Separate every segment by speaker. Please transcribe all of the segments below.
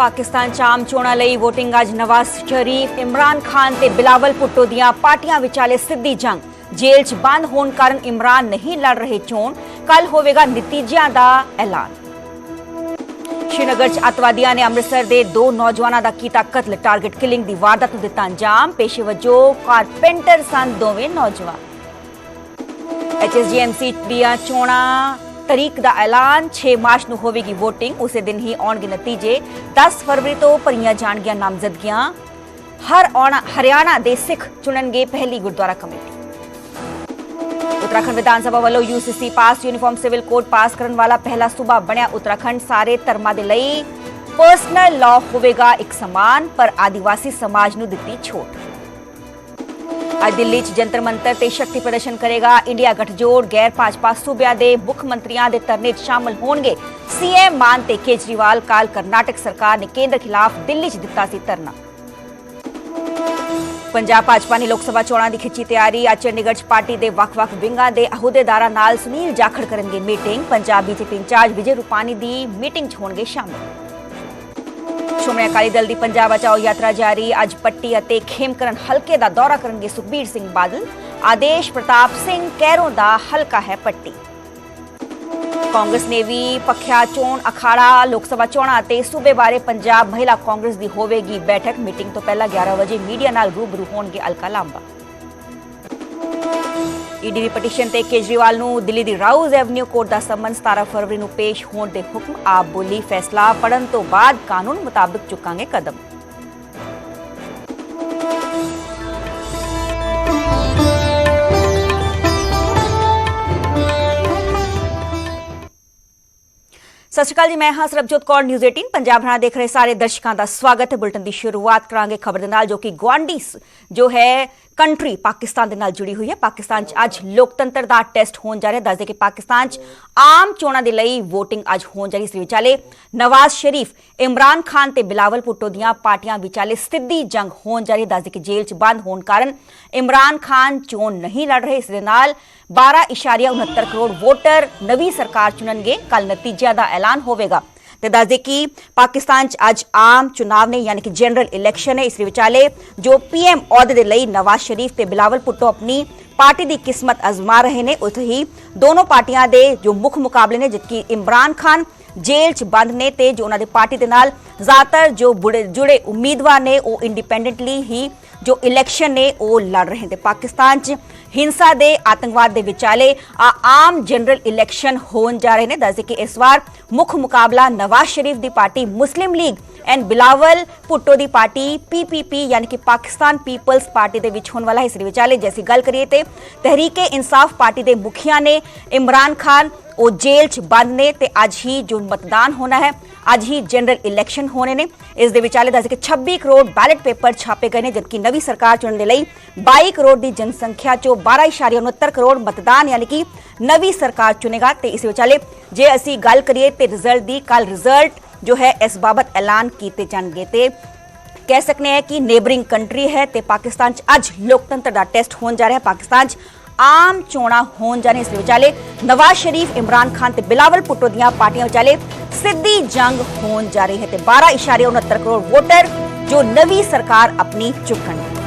Speaker 1: ਪਾਕਿਸਤਾਨ ਚ ਆਮ ਚੋਣਾਂ ਲਈ VOTING ਅੱਜ ਨਵਾਜ਼ ਸ਼ਰੀਫ, ਇਮਰਾਨ ਖਾਨ ਤੇ ਬਿਲਾਵਲ ਭੁੱਟੋ ਦੀਆਂ ਪਾਰਟੀਆਂ ਵਿਚਾਲੇ ਸਿੱਧੀ ਜੰਗ। ਜੇਲ੍ਹ 'ਚ ਬੰਦ ਹੋਣ ਕਾਰਨ ਇਮਰਾਨ ਨਹੀਂ ਲੜ ਰਹੇ ਚੋਣ ਕੱਲ ਹੋਵੇਗਾ ਨਤੀਜਿਆਂ ਦਾ ਐਲਾਨ। ਸ਼੍ਰੀਨਗਰ 'ਚ ਅਤਵਾਦੀਆਂ ਨੇ ਅੰਮ੍ਰਿਤਸਰ ਦੇ ਦੋ ਨੌਜਵਾਨਾਂ ਦਾ ਕੀਤਾ ਕਤਲ, ਟਾਰਗੇਟ ਕਿਲਿੰਗ ਦੀ ਵਾਰਦਾਤ ਨੂੰ ਦਿੱਤਾ ਅੰਜਾਮ, ਪੇਸ਼ੇ ਵਜੋਂ ਕਾਰਪੈਂਟਰ ਸਨ ਦੋਵੇਂ ਨੌਜਵਾਨ। ਐਚਐਸਜੀਐਮਸੀ ਦੀਆਂ ਚੋਣਾਂ ਤਰੀਕ ਦਾ ਐਲਾਨ 6 ਮਾਰਚ ਨੂੰ ਹੋਵੇਗੀ VOTING ਉਸੇ ਦਿਨ ਹੀ ਆਉਣਗੇ ਨਤੀਜੇ। 10 ਫਰਵਰੀ ਤੋਂ ਭਰੀਆਂ ਜਾਣਗੀਆਂ ਨਾਮਜ਼ਦਗੀਆਂ। ਹਰ ਹਰਿਆਣਾ ਦੇ ਸਿੱਖ ਚੁਣਨਗੇ ਪਹਿਲੀ ਗੁਰਦੁਆਰਾ ਕਮੇਟੀ। ਉੱਤਰਾਖੰਡ ਵਿਧਾਨ ਸਭਾ ਵੱਲੋਂ UCC pass uniform civil code pass ਕਰਨ ਵਾਲਾ ਪਹਿਲਾ ਸੂਬਾ ਬਣਿਆ ਉੱਤਰਾਖੰਡ। ਸਾਰੇ ਧਰਮਾਂ ਦੇ ਲਈ ਪਰਸਨਲ ਲਾਅ ਹੋਵੇਗਾ ਇੱਕ ਸਮਾਨ, ਪਰ ਆਦੀਵਾਸੀ ਸਮਾਜ ਨੂੰ ਦਿੱਤੀ ਛੋਟ। ਅੱਜ ਦਿੱਲੀ 'ਚ ਜੰਤਰ ਮੰਤਰ ਤੇ ਸ਼ਕਤੀ ਪ੍ਰਦਰਸ਼ਨ ਕਰੇਗਾ। ਇੰਡੀਆ ਗਠਜੋੜ, ਗੈਰ ਭਾਜਪਾ ਸੂਬਿਆਂ ਦੇ ਮੁੱਖ ਮੰਤਰੀਆਂ ਦੇ ਧਰਨੇ 'ਚ ਸ਼ਾਮਲ ਹੋਣਗੇ। ਸੀਐਮ ਮਾਨ ਤੇ ਕੇਜਰੀਵਾਲ, ਕਾਲ ਕਰਨਾਟਕ ਸਰਕਾਰ ਨੇ ਕੇਂਦਰ ਖਿਲਾਫ ਦਿੱਲੀ 'ਚ ਦਿੱਤਾ ਸੀ ਧਰਨਾ। ਪੰਜਾਬ ਭਾਜਪਾ ਨੇ ਲੋਕ ਸਭਾ ਚੋਣਾਂ ਦੀ ਖਿੱਚੀ ਤਿਆਰੀ। ਅੱਜ ਚੰਡੀਗੜ੍ਹ 'ਚ ਪਾਰਟੀ ਦੇ ਵੱਖ-ਵੱਖ ਵਿੰਗਾਂ ਦੇ ਅਹੁਦੇਦਾਰਾਂ ਨਾਲ ਸੁਨੀਲ ਜਾਖੜ ਕਰਨਗੇ meeting. Punjab BJP incharge Vijay Rupani ਦੀ ਮੀਟਿੰਗ 'ਚ ਹੋਣਗੇ ਸ਼ਾਮਲ। ਸ਼੍ਰੋਮਣੀ ਅਕਾਲੀ ਦਲ ਦੀ ਪੰਜਾਬ ਬਚਾਓ ਯਾਤਰਾ ਜਾਰੀ। ਅੱਜ ਪੱਟੀ ਅਤੇ ਖੇਮਕਰਨ ਹਲਕੇ ਦਾ ਦੌਰਾ ਕਰਨਗੇ ਸੁਖਬੀਰ ਸਿੰਘ ਬਾਦਲ। ਆਦੇਸ਼ ਪ੍ਰਤਾਪ ਸਿੰਘ ਕੈਰੋਂ ਦਾ ਹਲਕਾ ਹੈ ਪੱਟੀ। ਕਾਂਗਰਸ ਨੇ ਵੀ ਪੱਖਿਆ ਚੋਣ ਅਖਾੜਾ, ਲੋਕ ਸਭਾ ਚੋਣਾਂ ਅਤੇ ਸੂਬੇ ਬਾਰੇ ਪੰਜਾਬ ਮਹਿਲਾ ਕਾਂਗਰਸ ਦੀ ਹੋਵੇਗੀ ਬੈਠਕ। ਮੀਟਿੰਗ ਤੋਂ ਪਹਿਲਾਂ 11 ਵਜੇ ਮੀਡੀਆ ਨਾਲ ਰੂਬਰੂ ਹੋਣਗੇ ਅਲਕਾ ਲਾਂਬਾ। ਈਡੀ ਦੀ ਪਟੀਸ਼ਨ ਤੇ ਕੇਜਰੀਵਾਲ ਨੂੰ ਦਿੱਲੀ ਦੀ ਰਾਊਜ਼ ਐਵਨਿਊ ਕੋਰਟ ਦਾ ਸਮਨ 17 ਫਰਵਰੀ ਨੂੰ ਪੇਸ਼ ਹੋਣ ਦੇ ਹੁਕਮ। ਆਪ ਬੋਲੀ ਫੈਸਲਾ ਪੜਨ ਤੋਂ ਬਾਅਦ ਕਾਨੂੰਨ ਮੁਤਾਬਕ ਚੁੱਕਾਂਗੇ ਕਦਮ। ਸਤਿ ਸ਼੍ਰੀ ਅਕਾਲ ਜੀ, ਮੈਂ ਹਾਂ ਸਰਬਜੋਤ ਕੌਰ ਨਿਊਜ਼ 18 ਪੰਜਾਬ ਹਣਾ ਦੇਖ ਰਹੇ ਸਾਰੇ ਦਰਸ਼ਕਾਂ ਦਾ ਸਵਾਗਤ। ਹੈ ਬੁਲਟਨ ਦੀ ਸ਼ੁਰੂਆਤ ਕਰਾਂਗੇ ਖਬਰ ਦੇ ਨਾਲ, ਜੋ ਕਿ ਗਵਾਂਡੀ ਜੋ ਹੈ ਕੰਟਰੀ ਪਾਕਿਸਤਾਨ ਦੇ ਨਾਲ ਜੁੜੀ ਹੋਈ ਹੈ। ਪਾਕਿਸਤਾਨ 'ਚ ਅੱਜ ਲੋਕਤੰਤਰ ਦਾ ਟੈਸਟ ਹੋਣ ਜਾ ਰਿਹਾ। ਦੱਸਦੇ ਕਿ ਪਾਕਿਸਤਾਨ 'ਚ ਆਮ ਚੋਣਾਂ ਦੇ ਲਈ VOTING ਅੱਜ ਹੋਣ ਜਾ ਰਹੀ ਇਸ ਵਿਚਾਲੇ ਨਵਾਜ਼ ਸ਼ਰੀਫ, ਇਮਰਾਨ ਖਾਨ ਤੇ ਬਿਲਾਵਲ ਭੁੱਟੋ ਦੀਆਂ ਪਾਰਟੀਆਂ ਵਿਚਾਲੇ ਸਿੱਧੀ ਜੰਗ ਹੋਣ ਜਾ ਰਹੀ ਦੱਸਦੇ ਕਿ ਜੇਲ੍ਹ 'ਚ ਬੰਦ ਹੋਣ ਕਾਰਨ ਇਮਰਾਨ ਖਾਨ ਚੋਣ ਨਹੀਂ ਲੜ ਰਹੇ। ਇਸ ਦੇ ਨਾਲ 12.69 ਕਰੋੜ ਵੋਟਰ ਨਵੀਂ ਸਰਕਾਰ ਚੁਣਨਗੇ। ਕੱਲ ਨਤੀਜਿਆਂ ਦਾ ਐਲਾਨ ਹੋਵੇਗਾ। ਤੇ ਦੱਸਦੇ ਕਿ ਪਾਕਿਸਤਾਨ ਚ ਅੱਜ ਆਮ ਚੁਣਾਵ ਨੇ, ਯਾਨੀ ਕਿ ਜਨਰਲ ਇਲੈਕਸ਼ਨ ਹੈ ਇਸ ਦੇ ਵਿਚਾਲੇ ਜੋ ਪੀਐਮ ਅਹੁਦੇ ਦੇ ਲਈ ਨਵਾਜ਼ ਸ਼ਰੀਫ ਤੇ ਬਿਲਾਵਲ ਭੁੱਟੋ ਆਪਣੀ ਪਾਰਟੀ ਦੀ ਕਿਸਮਤ ਅਜ਼ਮਾ ਰਹੇ ਨੇ, ਉੱਥੇ ਹੀ ਦੋਨੋਂ ਪਾਰਟੀਆਂ ਦੇ ਜੋ ਮੁੱਖ ਮੁਕਾਬਲੇ ਨੇ, ਜਦਕਿ ਇਮਰਾਨ ਖਾਨ ਜੇਲ੍ਹ ਚ ਬੰਦ ਨੇ ਤੇ ਜੋ ਉਹਨਾਂ ਦੀ ਪਾਰਟੀ ਦੇ ਨਾਲ ਜ਼ਿਆਦਾਤਰ ਜੋ ਬੁੜੇ- ਜੁੜੇ ਉਮੀਦਵਾਰ ਨੇ, ਉਹ ਇੰਡੀਪੈਂਡੈਂਟਲੀ ਹੀ ਜੋ ਇਲੈਕਸ਼ਨ ਨੇ, ਉਹ ਲੜ ਰਹੇ ਨੇ। ਤੇ ਪਾਕਿਸਤਾਨ 'ਚ ਹਿੰਸਾ ਦੇ ਆਤੰਕਵਾਦ ਦੇ ਵਿਚਾਲੇ ਆ ਆਮ ਜਨਰਲ ਇਲੈਕਸ਼ਨ ਹੋਣ ਜਾ ਰਹੇ ਨੇ। ਦੱਸਦੇ ਕਿ ਇਸ ਵਾਰ ਮੁੱਖ ਮੁਕਾਬਲਾ ਨਵਾਜ਼ ਸ਼ਰੀਫ ਦੀ ਪਾਰਟੀ ਮੁਸਲਿਮ ਲੀਗ ਐਂਡ ਬਿਲਾਵਲ ਭੁੱਟੋ ਦੀ ਪਾਰਟੀ ਪੀਪੀਪੀ ਯਾਨੀ ਕਿ ਪਾਕਿਸਤਾਨ ਪੀਪਲਸ ਪਾਰਟੀ ਦੇ ਵਿੱਚ ਹੋਣ ਵਾਲਾ ਇਸ ਦੇ ਵਿਚਾਲੇ। ਜੈਸੀ ਗੱਲ ਕਰੀਏ ਤੇ ਤਹਿਰੀਕੇ ਇਨਸਾਫ ਪਾਰਟੀ ਦੇ ਮੁਖੀਆ ਨੇ, ਇਮਰਾਨ ਖਾਨ, ਉਹ ਜੇਲ੍ਹ 'ਚ ਬੰਦ ਨੇ ਤੇ ਅੱਜ ਹੀ ਜੋ ਮਤਦਾਨ ਹੋਣਾ ਹੈ ਅੱਜ ਹੀ ਜਨਰਲ ਇਲੈਕਸ਼ਨ ਹੋਣੇ ਨੇ ਇਸ ਦੇ ਵਿਚਾਲੇ ਦੱਸ ਕਿ 26 ਕਰੋੜ ਬੈਲਟ ਪੇਪਰ ਛਾਪੇ ਗਏ ਨੇ ਜਦਕਿ ਨਵੀਂ ਸਰਕਾਰ ਚੁਣਨ ਦੇ ਲਈ 22 ਕਰੋੜ ਦੀ ਜਨਸੰਖਿਆ ਚੋਂ 12.69 ਕਰੋੜ ਮਤਦਾਨ ਯਾਨੀ ਕਿ ਨਵੀਂ ਸਰਕਾਰ ਚੁਣੇਗਾ ਤੇ ਇਸ ਵਿਚਾਲੇ ਜੇ ਅਸੀਂ ਗੱਲ ਕਰੀਏ ਤੇ ਰਿਜ਼ਲਟ ਦੀ ਕੱਲ ਰਿਜ਼ਲਟ ਜੋ ਹੈ ਇਸ ਬਾਬਤ ਐਲਾਨ ਕੀਤੇ ਜਾਣਗੇ ਤੇ ਕਹਿ ਸਕਨੇ ਹੈ ਕਿ ਨੇਬਰਿੰਗ ਕੰਟਰੀ ਹੈ ਤੇ ਪਾਕਿਸਤਾਨ 'ਚ ਅੱਜ ਲੋਕਤੰਤਰ ਦਾ ਟੈਸਟ ਹੋਣ ਜਾ ਰਿਹਾ ਹੈ ਪਾਕਿਸਤਾਨ 'ਚ ਆਮ ਚੋਣਾਂ ਹੋਣ ਜਾਣੇ ਇਸ ਦੇ ਵਿਚਾਲੇ ਨਵਾਜ਼ ਸ਼ਰੀਫ, ਇਮਰਾਨ ਖਾਨ ਤੇ ਬਿਲਾਵਲ ਭੁੱਟੋ ਦੀਆਂ ਪਾਰਟੀਆਂ ਵਿਚਾਲੇ ਸਿੱਧੀ ਜੰਗ ਹੋਣ ਜਾ ਰਹੀ ਹੈ ਤੇ 12.69 ਕਰੋੜ ਵੋਟਰ ਜੋ ਨਵੀਂ ਸਰਕਾਰ ਆਪਣੀ ਚੁੱਕਣਗੇ।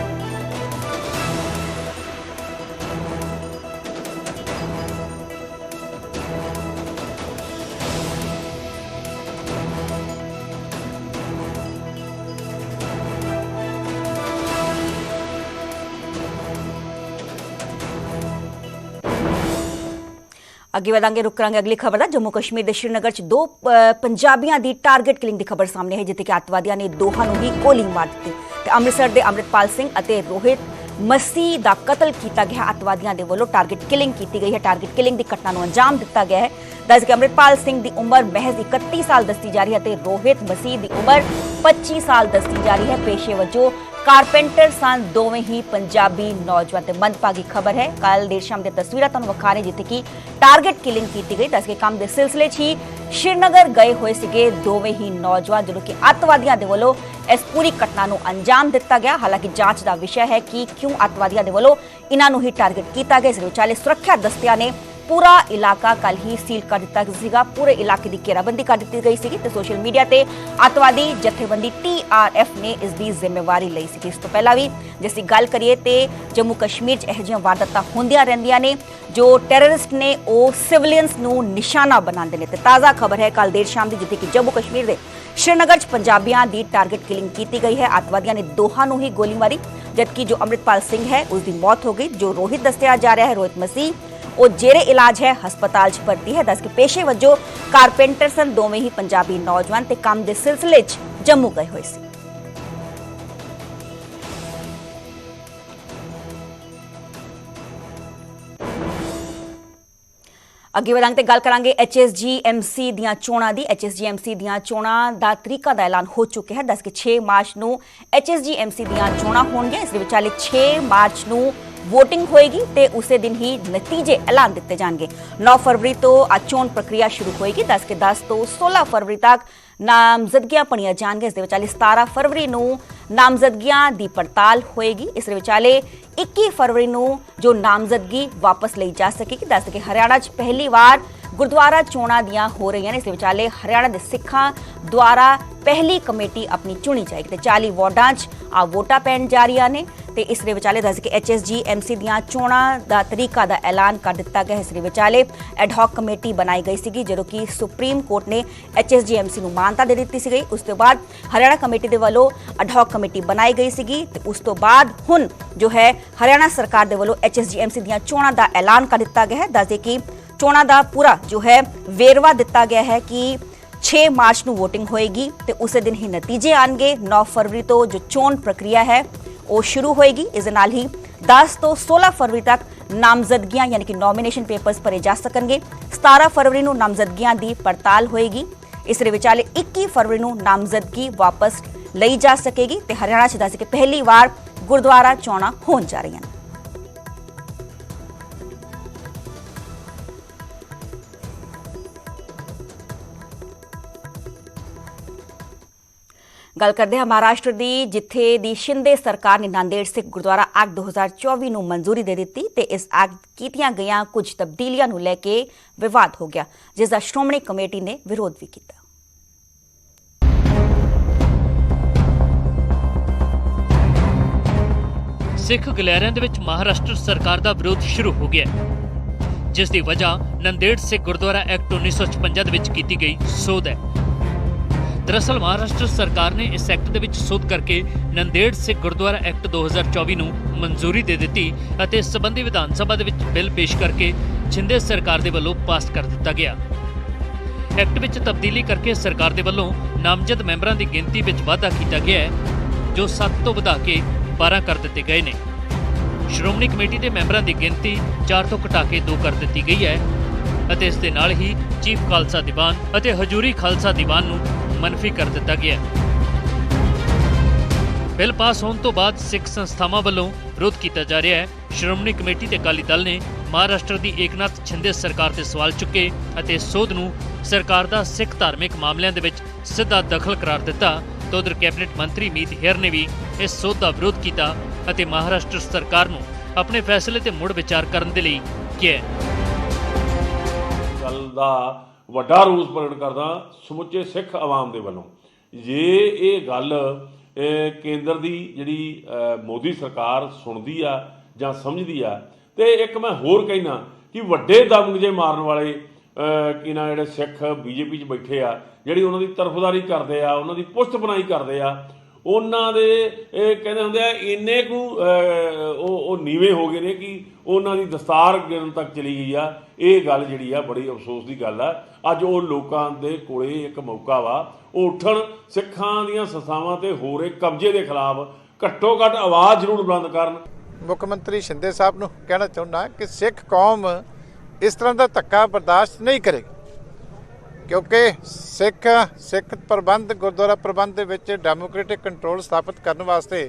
Speaker 1: ਅੱਗੇ ਵਧਾਂਗੇ, ਰੁਕ ਕਰਾਂਗੇ ਅਗਲੀ ਖਬਰ ਦਾ। ਜੰਮੂ ਕਸ਼ਮੀਰ ਦੇ ਸ਼੍ਰੀਨਗਰ ਚ ਦੋ ਪੰਜਾਬੀਆਂ ਦੀ ਟਾਰਗੇਟ ਕਿਲਿੰਗ ਦੀ ਖਬਰ ਸਾਹਮਣੇ ਹੈ ਜਿੱਥੇ ਕਿ ਅੱਤਵਾਦੀਆਂ ਨੇ ਦੋਹਾਂ ਨੂੰ ਹੀ ਗੋਲੀ ਮਾਰ ਦਿੱਤੀ। ਤੇ ਅੰਮ੍ਰਿਤਸਰ ਦੇ ਅੰਮ੍ਰਿਤਪਾਲ ਸਿੰਘ ਅਤੇ ਰੋਹਿਤ ਮਸੀਹ ਦਾ ਕਤਲ ਕੀਤਾ ਗਿਆ। ਅੱਤਵਾਦੀਆਂ ਦੇ ਵੱਲੋਂ ਟਾਰਗੇਟ ਕਿਲਿੰਗ ਕੀਤੀ ਗਈ ਹੈ। ਟਾਰਗੇਟ ਕਿਲਿੰਗ ਦੀ ਘਟਨਾ ਨੂੰ ਅੰਜਾਮ ਦਿੱਤਾ ਗਿਆ ਹੈ। ਦੱਸ ਕਿ ਅੰਮ੍ਰਿਤਪਾਲ ਸਿੰਘ ਦੀ ਉਮਰ ਮਹਿਜ਼ 31 ਸਾਲ ਦੱਸੀ ਜਾ ਰਹੀ ਹੈ ਤੇ ਰੋਹਿਤ ਮਸੀਹ ਦੀ ਉਮਰ 25 ਸਾਲ ਦੱਸੀ ਜਾ ਰਹੀ ਹੈ। ਪੇਸ਼ੇ ਵਜੋਂ ਕਾਰਪੈਂਟਰ ਸਨ, ਦੋਵੇਂ ਹੀ ਪੰਜਾਬੀ ਨੌਜਵਾਨ ਤੇ ਮੰਦਭਾਗੀ ਖਬਰ ਹੈ। ਕੱਲ ਦੇਰ ਸ਼ਾਮ ਦੀਆਂ ਤਸਵੀਰਾਂ ਤੁਹਾਨੂੰ ਵਿਖਾ ਰਹੇ ਜਿੱਥੇ ਕਿ ਟਾਰਗੇਟ ਕਿਲਿੰਗ ਕੀਤੀ ਗਈ। ਦੱਸ ਕੇ ਕੰਮ ਦੇ ਸਿਲਸਿਲੇ 'ਚ ਹੀ ਸ਼੍ਰੀਨਗਰ ਗਏ ਹੋਏ ਸੀਗੇ ਦੋਵੇਂ ਹੀ ਨੌਜਵਾਨ ਜਦੋਂ ਕਿ ਅੱਤਵਾਦੀਆਂ ਦੇ ਵੱਲੋਂ ਇਸ ਪੂਰੀ ਘਟਨਾ ਨੂੰ ਅੰਜਾਮ ਦਿੱਤਾ ਗਿਆ। ਹਾਲਾਂਕਿ ਜਾਂਚ ਦਾ ਵਿਸ਼ਾ ਹੈ ਕਿ ਕਿਉਂ ਅੱਤਵਾਦੀਆਂ ਦੇ ਵੱਲੋਂ ਇਹਨਾਂ ਨੂੰ ਹੀ ਟਾਰਗੇਟ ਕੀਤਾ ਗਿਆ। ਇਸ ਵਿਚਾਲੇ ਸੁਰੱਖਿਆ ਦਸਤਿਆਂ ਨੇ ਪੂਰਾ ਇਲਾਕਾ ਕੱਲ ਹੀ ਸੀਲ ਕਰ ਦਿੱਤਾ ਸੀਗਾ। ਪੂਰੇ ਇਲਾਕੇ ਦੀ ਘੇਰਾਬੰਦੀ ਕਰ ਦਿੱਤੀ ਗਈ ਸੀਗੀ ਤੇ ਸੋਸ਼ਲ ਮੀਡੀਆ ਤੇ ਅੱਤਵਾਦੀ ਜਥੇਬੰਦੀ ਟੀਆਰਐਫ ਨੇ ਇਸ ਦੀ ਜ਼ਿੰਮੇਵਾਰੀ ਲਈ ਸੀ ਇਸ ਤੋਂ ਪਹਿਲਾਂ ਵੀ ਜੇ ਅਸੀਂ ਗੱਲ ਕਰੀਏ ਤੇ ਜੰਮੂ ਕਸ਼ਮੀਰ 'ਚ ਇਹੋ ਜਿਹੀਆਂ ਵਾਰਦਾਤਾਂ ਹੁੰਦੀਆਂ ਰਹਿੰਦੀਆਂ ਨੇ, ਜੋ ਟੈਰਰਿਸਟ ਨੇ ਉਹ ਸਿਵਲੀਅਨਸ ਨੂੰ ਨਿਸ਼ਾਨਾ ਬਣਾਉਂਦੇ ਨੇ। ਤੇ ਤਾਜ਼ਾ ਖਬਰ ਹੈ ਕੱਲ ਦੇਰ ਸ਼ਾਮ ਦੀ ਜਿੱਥੇ ਕਿ ਜੰਮੂ ਕਸ਼ਮੀਰ ਦੇ ਸ਼੍ਰੀਨਗਰ 'ਚ ਪੰਜਾਬੀਆਂ ਦੀ ਟਾਰਗੇਟ ਕਿਲਿੰਗ ਕੀਤੀ ਗਈ ਹੈ। ਅੱਤਵਾਦੀਆਂ ਨੇ ਦੋਹਾਂ ਨੂੰ ਹੀ ਗੋਲੀ ਮਾਰੀ, ਜਦਕਿ ਜੋ ਅੰਮ੍ਰਿਤਪਾਲ ਸਿੰਘ ਹੈ, ਉਸ ਦੀ ਮੌਤ ਹੋ ਗਈ। ਜੋ ਰੋਹਿਤ ਦੱਸਿਆ ਜਾ ਰਿਹਾ ਹੈ, ਰੋਹਿਤ ਮਸੀਹ ਉਹ ਜੇਰੇ ਇਲਾਜ ਹੈ, ਹਸਪਤਾਲ 'ਚ ਭਰਤੀ ਹੈ। ਦੱਸ ਕੇ ਪੇਸ਼ੇ ਵਜੋਂ ਕਾਰਪੈਂਟਰ ਸਨ, ਦੋਵੇਂ ਹੀ ਪੰਜਾਬੀ ਨੌਜਵਾਨ ਤੇ ਕੰਮ ਦੇ ਸਿਲਸਿਲੇ 'ਚ ਜੰਮੂ ਗਏ ਹੋਏ ਸੀ। ਅੱਗੇ ਵਧਾਂਗੇ ਤੇ ਗੱਲ ਕਰਾਂਗੇ HSGMC ਦੀਆਂ ਚੋਣਾਂ ਦੀ। HSGMC ਦੀਆਂ ਚੋਣਾਂ ਦਾ ਤਰੀਕਾ ਦਾ ਐਲਾਨ ਹੋ ਚੁੱਕਿਆ ਹੈ। ਦੱਸ ਕੇ 6 ਮਾਰਚ ਨੂੰ HSGMC ਦੀਆਂ ਚੋਣਾਂ ਹੋਣਗੀਆਂ। ਇਸ ਦੇ ਵਿਚਾਲੇ 6 ਮਾਰਚ ਨੂੰ VOTING ਹੋਏਗੀ ਤੇ ਉਸੇ ਦਿਨ ਹੀ ਨਤੀਜੇ ਐਲਾਨ ਦਿੱਤੇ ਜਾਣਗੇ। 9 ਫਰਵਰੀ ਤੋਂ ਆ ਚੋਣ ਪ੍ਰਕਿਰਿਆ ਸ਼ੁਰੂ ਹੋਏਗੀ। ਦੱਸ ਕੇ 10 ਤੋਂ 16 ਫਰਵਰੀ ਤੱਕ ਨਾਮਜ਼ਦਗੀਆਂ ਪਣੀਆਂ ਜਾਣਗੀਆਂ। ਇਸ ਦੇ ਵਿਚਾਲੇ 17 ਫਰਵਰੀ ਨੂੰ ਨਾਮਜ਼ਦਗੀਆਂ ਦੀ ਪੜਤਾਲ ਹੋਏਗੀ। ਇਸ ਦੇ ਵਿਚਾਲੇ 21 ਫਰਵਰੀ ਨੂੰ ਜੋ ਨਾਮਜ਼ਦਗੀ ਵਾਪਸ ਲਈ ਜਾ ਸਕੇਗੀ। ਦੱਸ ਕਿ ਹਰਿਆਣਾ 'ਚ ਪਹਿਲੀ ਵਾਰ ਗੁਰਦੁਆਰਾ ਚੋਣਾਂ ਦੀਆਂ ਹੋ ਰਹੀਆਂ ਨੇ। ਇਸ ਦੇ ਵਿਚਾਲੇ ਹਰਿਆਣਾ ਦੇ ਸਿੱਖਾਂ ਦੁਆਰਾ ਪਹਿਲੀ ਕਮੇਟੀ ਆਪਣੀ ਚੁਣੀ ਜਾਏਗੀ ਤੇ 40 ਵਾਰਡਾਂ 'ਚ ਆ ਵੋਟਾਂ ਪੈਣ ਜਾ ਰਹੀਆਂ ਨੇ ਤੇ ਇਸ ਦੇ ਵਿਚਾਲੇ ਦੱਸ ਕਿ HSG MC ਦੀਆਂ ਚੋਣਾਂ ਦਾ ਤਰੀਕਾ ਦਾ ਐਲਾਨ ਕਰ ਦਿੱਤਾ ਗਿਆ। ਇਸ ਦੇ ਵਿਚਾਲੇ ਐਡਹੌਕ ਕਮੇਟੀ ਬਣਾਈ ਗਈ ਸੀਗੀ, ਜਦੋਂ ਕਿ ਸੁਪਰੀਮ ਕੋਰਟ ਨੇ HSG MC ਨੂੰ ਮਾਨਤਾ ਦੇ ਦਿੱਤੀ ਸੀਗੀ। ਉਸ ਤੋਂ ਬਾਅਦ ਹਰਿਆਣਾ ਕਮੇਟੀ ਦੇ ਵੱਲੋਂ ਐਡਹੌਕ ਕਮੇਟੀ ਬਣਾਈ ਗਈ ਸੀਗੀ ਤੇ ਉਸ ਤੋਂ ਬਾਅਦ ਹੁਣ ਜੋ ਹੈ ਹਰਿਆਣਾ ਸਰਕਾਰ ਦੇ ਵੱਲੋਂ HSG MC ਦੀਆਂ ਚੋਣਾਂ ਦਾ ਐਲਾਨ ਕਰ ਦਿੱਤਾ ਗਿਆ ਹੈ। ਦੱਸਦੇ ਕਿ ਚੋਣਾਂ ਦਾ ਪੂਰਾ ਜੋ ਹੈ ਵੇਰਵਾ ਦਿੱਤਾ ਗਿਆ ਹੈ ਕਿ 6 ਮਾਰਚ ਨੂੰ VOTING ਹੋਏਗੀ ਤੇ ਉਸੇ ਦਿਨ ਹੀ ਨਤੀਜੇ ਆਣਗੇ। 9 ਫਰਵਰੀ ਤੋਂ ਜੋ ਚੋਣ ਪ੍ਰਕਿਰਿਆ ਹੈ, ਉਹ ਸ਼ੁਰੂ ਹੋਏਗੀ। ਇਸ ਦੇ ਨਾਲ ਹੀ 10 ਤੋਂ 16 ਫਰਵਰੀ ਤੱਕ ਨਾਮਜ਼ਦਗੀਆਂ ਯਾਨੀ ਕਿ ਨੋਮੀਨੇਸ਼ਨ ਪੇਪਰਸ ਭਰੇ ਜਾ ਸਕਣਗੇ। 17 ਫਰਵਰੀ ਨੂੰ ਨਾਮਜ਼ਦਗੀਆਂ ਦੀ ਪੜਤਾਲ ਹੋਏਗੀ। ਇਸ ਦੇ ਵਿਚਾਲੇ 21 ਫਰਵਰੀ ਨੂੰ ਨਾਮਜ਼ਦਗੀ ਵਾਪਸ ਲਈ ਜਾ ਸਕੇਗੀ ਤੇ ਹਰਿਆਣਾ 'ਚ ਦੱਸ ਕੇ ਪਹਿਲੀ ਵਾਰ ਗੁਰਦੁਆਰਾ ਚੋਣਾਂ ਹੋਣ ਜਾ ਰਹੀਆਂ ਨੇ। ਗੱਲ ਕਰਦੇ ਹਾਂ ਮਹਾਰਾਸ਼ਟਰ ਦੀ, ਜਿੱਥੇ ਦੀ ਸ਼ਿੰਦੇ ਸਰਕਾਰ ਨੇ ਨਾਂਦੇੜ ਸਿੱਖ ਗੁਰਦੁਆਰਾ ਐਕਟ 2024 ਨੂੰ ਮਨਜ਼ੂਰੀ ਦੇ ਦਿੱਤੀ ਤੇ ਇਸ ਐਕਟ ਕੀਤੀਆਂ ਗਈਆਂ ਕੁਝ ਤਬਦੀਲੀਆਂ ਨੂੰ ਲੈ ਕੇ ਵਿਵਾਦ ਹੋ ਗਿਆ, ਜਿਸ ਦਾ ਸ਼੍ਰੋਮਣੀ ਕਮੇਟੀ ਨੇ ਵਿਰੋਧ ਵੀ ਕੀਤਾ।
Speaker 2: ਸਿੱਖ ਗਲਿਆਰਿਆਂ ਦੇ ਵਿੱਚ ਮਹਾਰਾਸ਼ਟਰ ਸਰਕਾਰ ਦਾ ਵਿਰੋਧ ਸ਼ੁਰੂ ਹੋ ਗਿਆ। ਜਿਸ ਦੀ ਵਜ੍ਹਾ ਨੰਦੇੜ ਸਿੱਖ ਗੁਰਦੁਆਰਾ ਐਕਟ 1956 ਦੇ ਵਿੱਚ ਕੀਤੀ ਗਈ ਸੋਧ ਹੈ। ਦਰਅਸਲ ਮਹਾਰਾਸ਼ਟਰ ਸਰਕਾਰ ਨੇ ਇਸ ਐਕਟ ਦੇ ਵਿੱਚ ਸੋਧ ਕਰਕੇ ਨੰਦੇੜ ਸਿੱਖ ਗੁਰਦੁਆਰਾ ਐਕਟ 2024 ਨੂੰ ਮਨਜ਼ੂਰੀ ਦੇ ਦਿੱਤੀ ਅਤੇ ਇਸ ਸੰਬੰਧੀ ਵਿਧਾਨ ਸਭਾ ਦੇ ਵਿੱਚ ਬਿੱਲ ਪੇਸ਼ ਕਰਕੇ ਛਿੰਦੇ ਸਰਕਾਰ ਦੇ ਵੱਲੋਂ ਪਾਸ ਕਰ ਦਿੱਤਾ ਗਿਆ। ਐਕਟ ਵਿੱਚ ਤਬਦੀਲੀ ਕਰਕੇ ਸਰਕਾਰ ਦੇ ਵੱਲੋਂ ਨਾਮਜ਼ਦ ਮੈਂਬਰਾਂ ਦੀ ਗਿਣਤੀ ਵਿੱਚ ਵਾਧਾ ਕੀਤਾ ਗਿਆ ਹੈ, ਜੋ 7 ਤੋਂ ਵਧਾ ਕੇ 12 ਕਰ ਦਿੱਤੇ ਗਏ ਨੇ। ਸ਼੍ਰੋਮਣੀ ਕਮੇਟੀ ਦੇ ਮੈਂਬਰਾਂ ਦੀ ਗਿਣਤੀ 4 ਤੋਂ ਘਟਾ ਕੇ 2 ਕਰ ਦਿੱਤੀ ਗਈ ਹੈ ਅਤੇ ਇਸ ਦੇ ਨਾਲ ਹੀ ਚੀਫ ਖਾਲਸਾ ਦੀਵਾਨ ਅਤੇ ਹਜੂਰੀ ਖਾਲਸਾ ਦੀਵਾਨ ਨੂੰ ਮਨਫੀ ਕਰ ਦਿੱਤਾ ਗਿਆ ਬਿੱਲ ਪਾਸ ਹੋਣ ਤੋਂ ਬਾਅਦ ਸਿੱਖ ਸੰਸਥਾਵਾਂ ਵੱਲੋਂ ਵਿਰੋਧ ਕੀਤਾ ਜਾ ਰਿਹਾ ਹੈ। ਸ਼੍ਰੋਮਣੀ ਕਮੇਟੀ ਤੇ ਅਕਾਲੀ ਦਲ ਨੇ ਮਹਾਰਾਸ਼ਟਰ ਦੀ ਏਕਨਾਥ ਛਿੰਦੇ ਸਰਕਾਰ ਤੇ ਸਵਾਲ ਚੁੱਕੇ ਅਤੇ ਸੋਧ ਨੂੰ ਸਰਕਾਰ ਦਾ ਸਿੱਖ ਧਾਰਮਿਕ ਮਾਮਲਿਆਂ ਦੇ ਵਿੱਚ ਸਿੱਧਾ ਦਖਲ ਕਰਾਰ ਦਿੱਤਾ। ਤਾਂ ਉਧਰ ਕੈਬਨਿਟ ਮੰਤਰੀ ਮੀਤ ਹੇਰ ਨੇ ਵੀ ਇਸ ਸੋਧ ਦਾ ਵਿਰੋਧ ਕੀਤਾ ਅਤੇ ਮਹਾਰਾਸ਼ਟਰ ਸਰਕਾਰ ਨੂੰ ਆਪਣੇ ਫੈਸਲੇ ਤੇ ਮੁੜ ਵਿਚਾਰ ਕਰਨ ਦੇ ਲਈ ਕਿਹਾ ਹੈ।
Speaker 3: ਦਾ ਵੱਡਾ ਰੋਸ ਪ੍ਰਗਟ ਕਰਦਾ ਸਮੁੱਚੇ ਸਿੱਖ ਆਵਾਮ ਦੇ ਵੱਲੋਂ। ਜੇ ਇਹ ਗੱਲ ਕੇਂਦਰ ਦੀ ਜਿਹੜੀ ਮੋਦੀ ਸਰਕਾਰ ਸੁਣਦੀ ਆ ਜਾਂ ਸਮਝਦੀ ਆ ਤੇ ਇੱਕ ਮੈਂ ਹੋਰ ਕਹਿਣਾ ਕਿ ਵੱਡੇ ਦਮਗਜੇ ਮਾਰਨ ਵਾਲੇ ਅਹ, ਕੀ ਨਾ ਜਿਹੜੇ ਸਿੱਖ ਬੀਜੇਪੀ 'ਚ ਬੈਠੇ ਆ ਜਿਹੜੀ ਉਹਨਾਂ ਦੀ ਤਰਫਦਾਰੀ ਕਰਦੇ ਆ ਉਹਨਾਂ ਦੀ ਪੁਸ਼ਤ ਬਣਾਈ ਕਰਦੇ ਆ ਉਹਨਾਂ ਦੇ, ਇਹ ਕਹਿੰਦੇ ਹੁੰਦੇ ਆ, ਇੰਨੇ ਕੁ ਉਹ ਉਹ ਨੀਵੇਂ ਹੋ ਗਏ ਨੇ ਕਿ ਉਹਨਾਂ ਦੀ ਦਸਤਾਰ ਗਿਰਨ ਤੱਕ ਚਲੀ ਗਈ ਆ। ਇਹ ਗੱਲ ਜਿਹੜੀ ਆ, ਬੜੀ ਅਫਸੋਸ ਦੀ ਗੱਲ ਆ। ਅੱਜ ਉਹ ਲੋਕਾਂ ਦੇ ਕੋਲੇ ਇੱਕ ਮੌਕਾ ਵਾ। ਉਹ ਉੱਠਣ, ਸਿੱਖਾਂ ਦੀਆਂ ਸੰਸਥਾਵਾਂ ਤੇ ਹੋ ਰਹੇ ਕਬਜ਼ੇ ਦੇ ਖਿਲਾਫ ਘੱਟੋ ਘੱਟ ਆਵਾਜ਼ ਜ਼ਰੂਰ ਬੁਲੰਦ ਕਰਨ।
Speaker 4: ਮੁੱਖ ਮੰਤਰੀ ਸ਼ਿੰਦੇ ਸਾਹਿਬ ਨੂੰ ਕਹਿਣਾ ਚਾਹੁੰਦਾ ਕਿ ਸਿੱਖ ਕੌਮ ਇਸ ਤਰ੍ਹਾਂ ਦਾ ਧੱਕਾ ਬਰਦਾਸ਼ਤ ਨਹੀਂ ਕਰੇਗੀ। ਕਿਉਂਕਿ ਸਿੱਖ ਸਿੱਖ ਪ੍ਰਬੰਧ, ਗੁਰਦੁਆਰਾ ਪ੍ਰਬੰਧ ਦੇ ਵਿੱਚ ਡੈਮੋਕ੍ਰੈਟਿਕ ਕੰਟਰੋਲ ਸਥਾਪਿਤ ਕਰਨ ਵਾਸਤੇ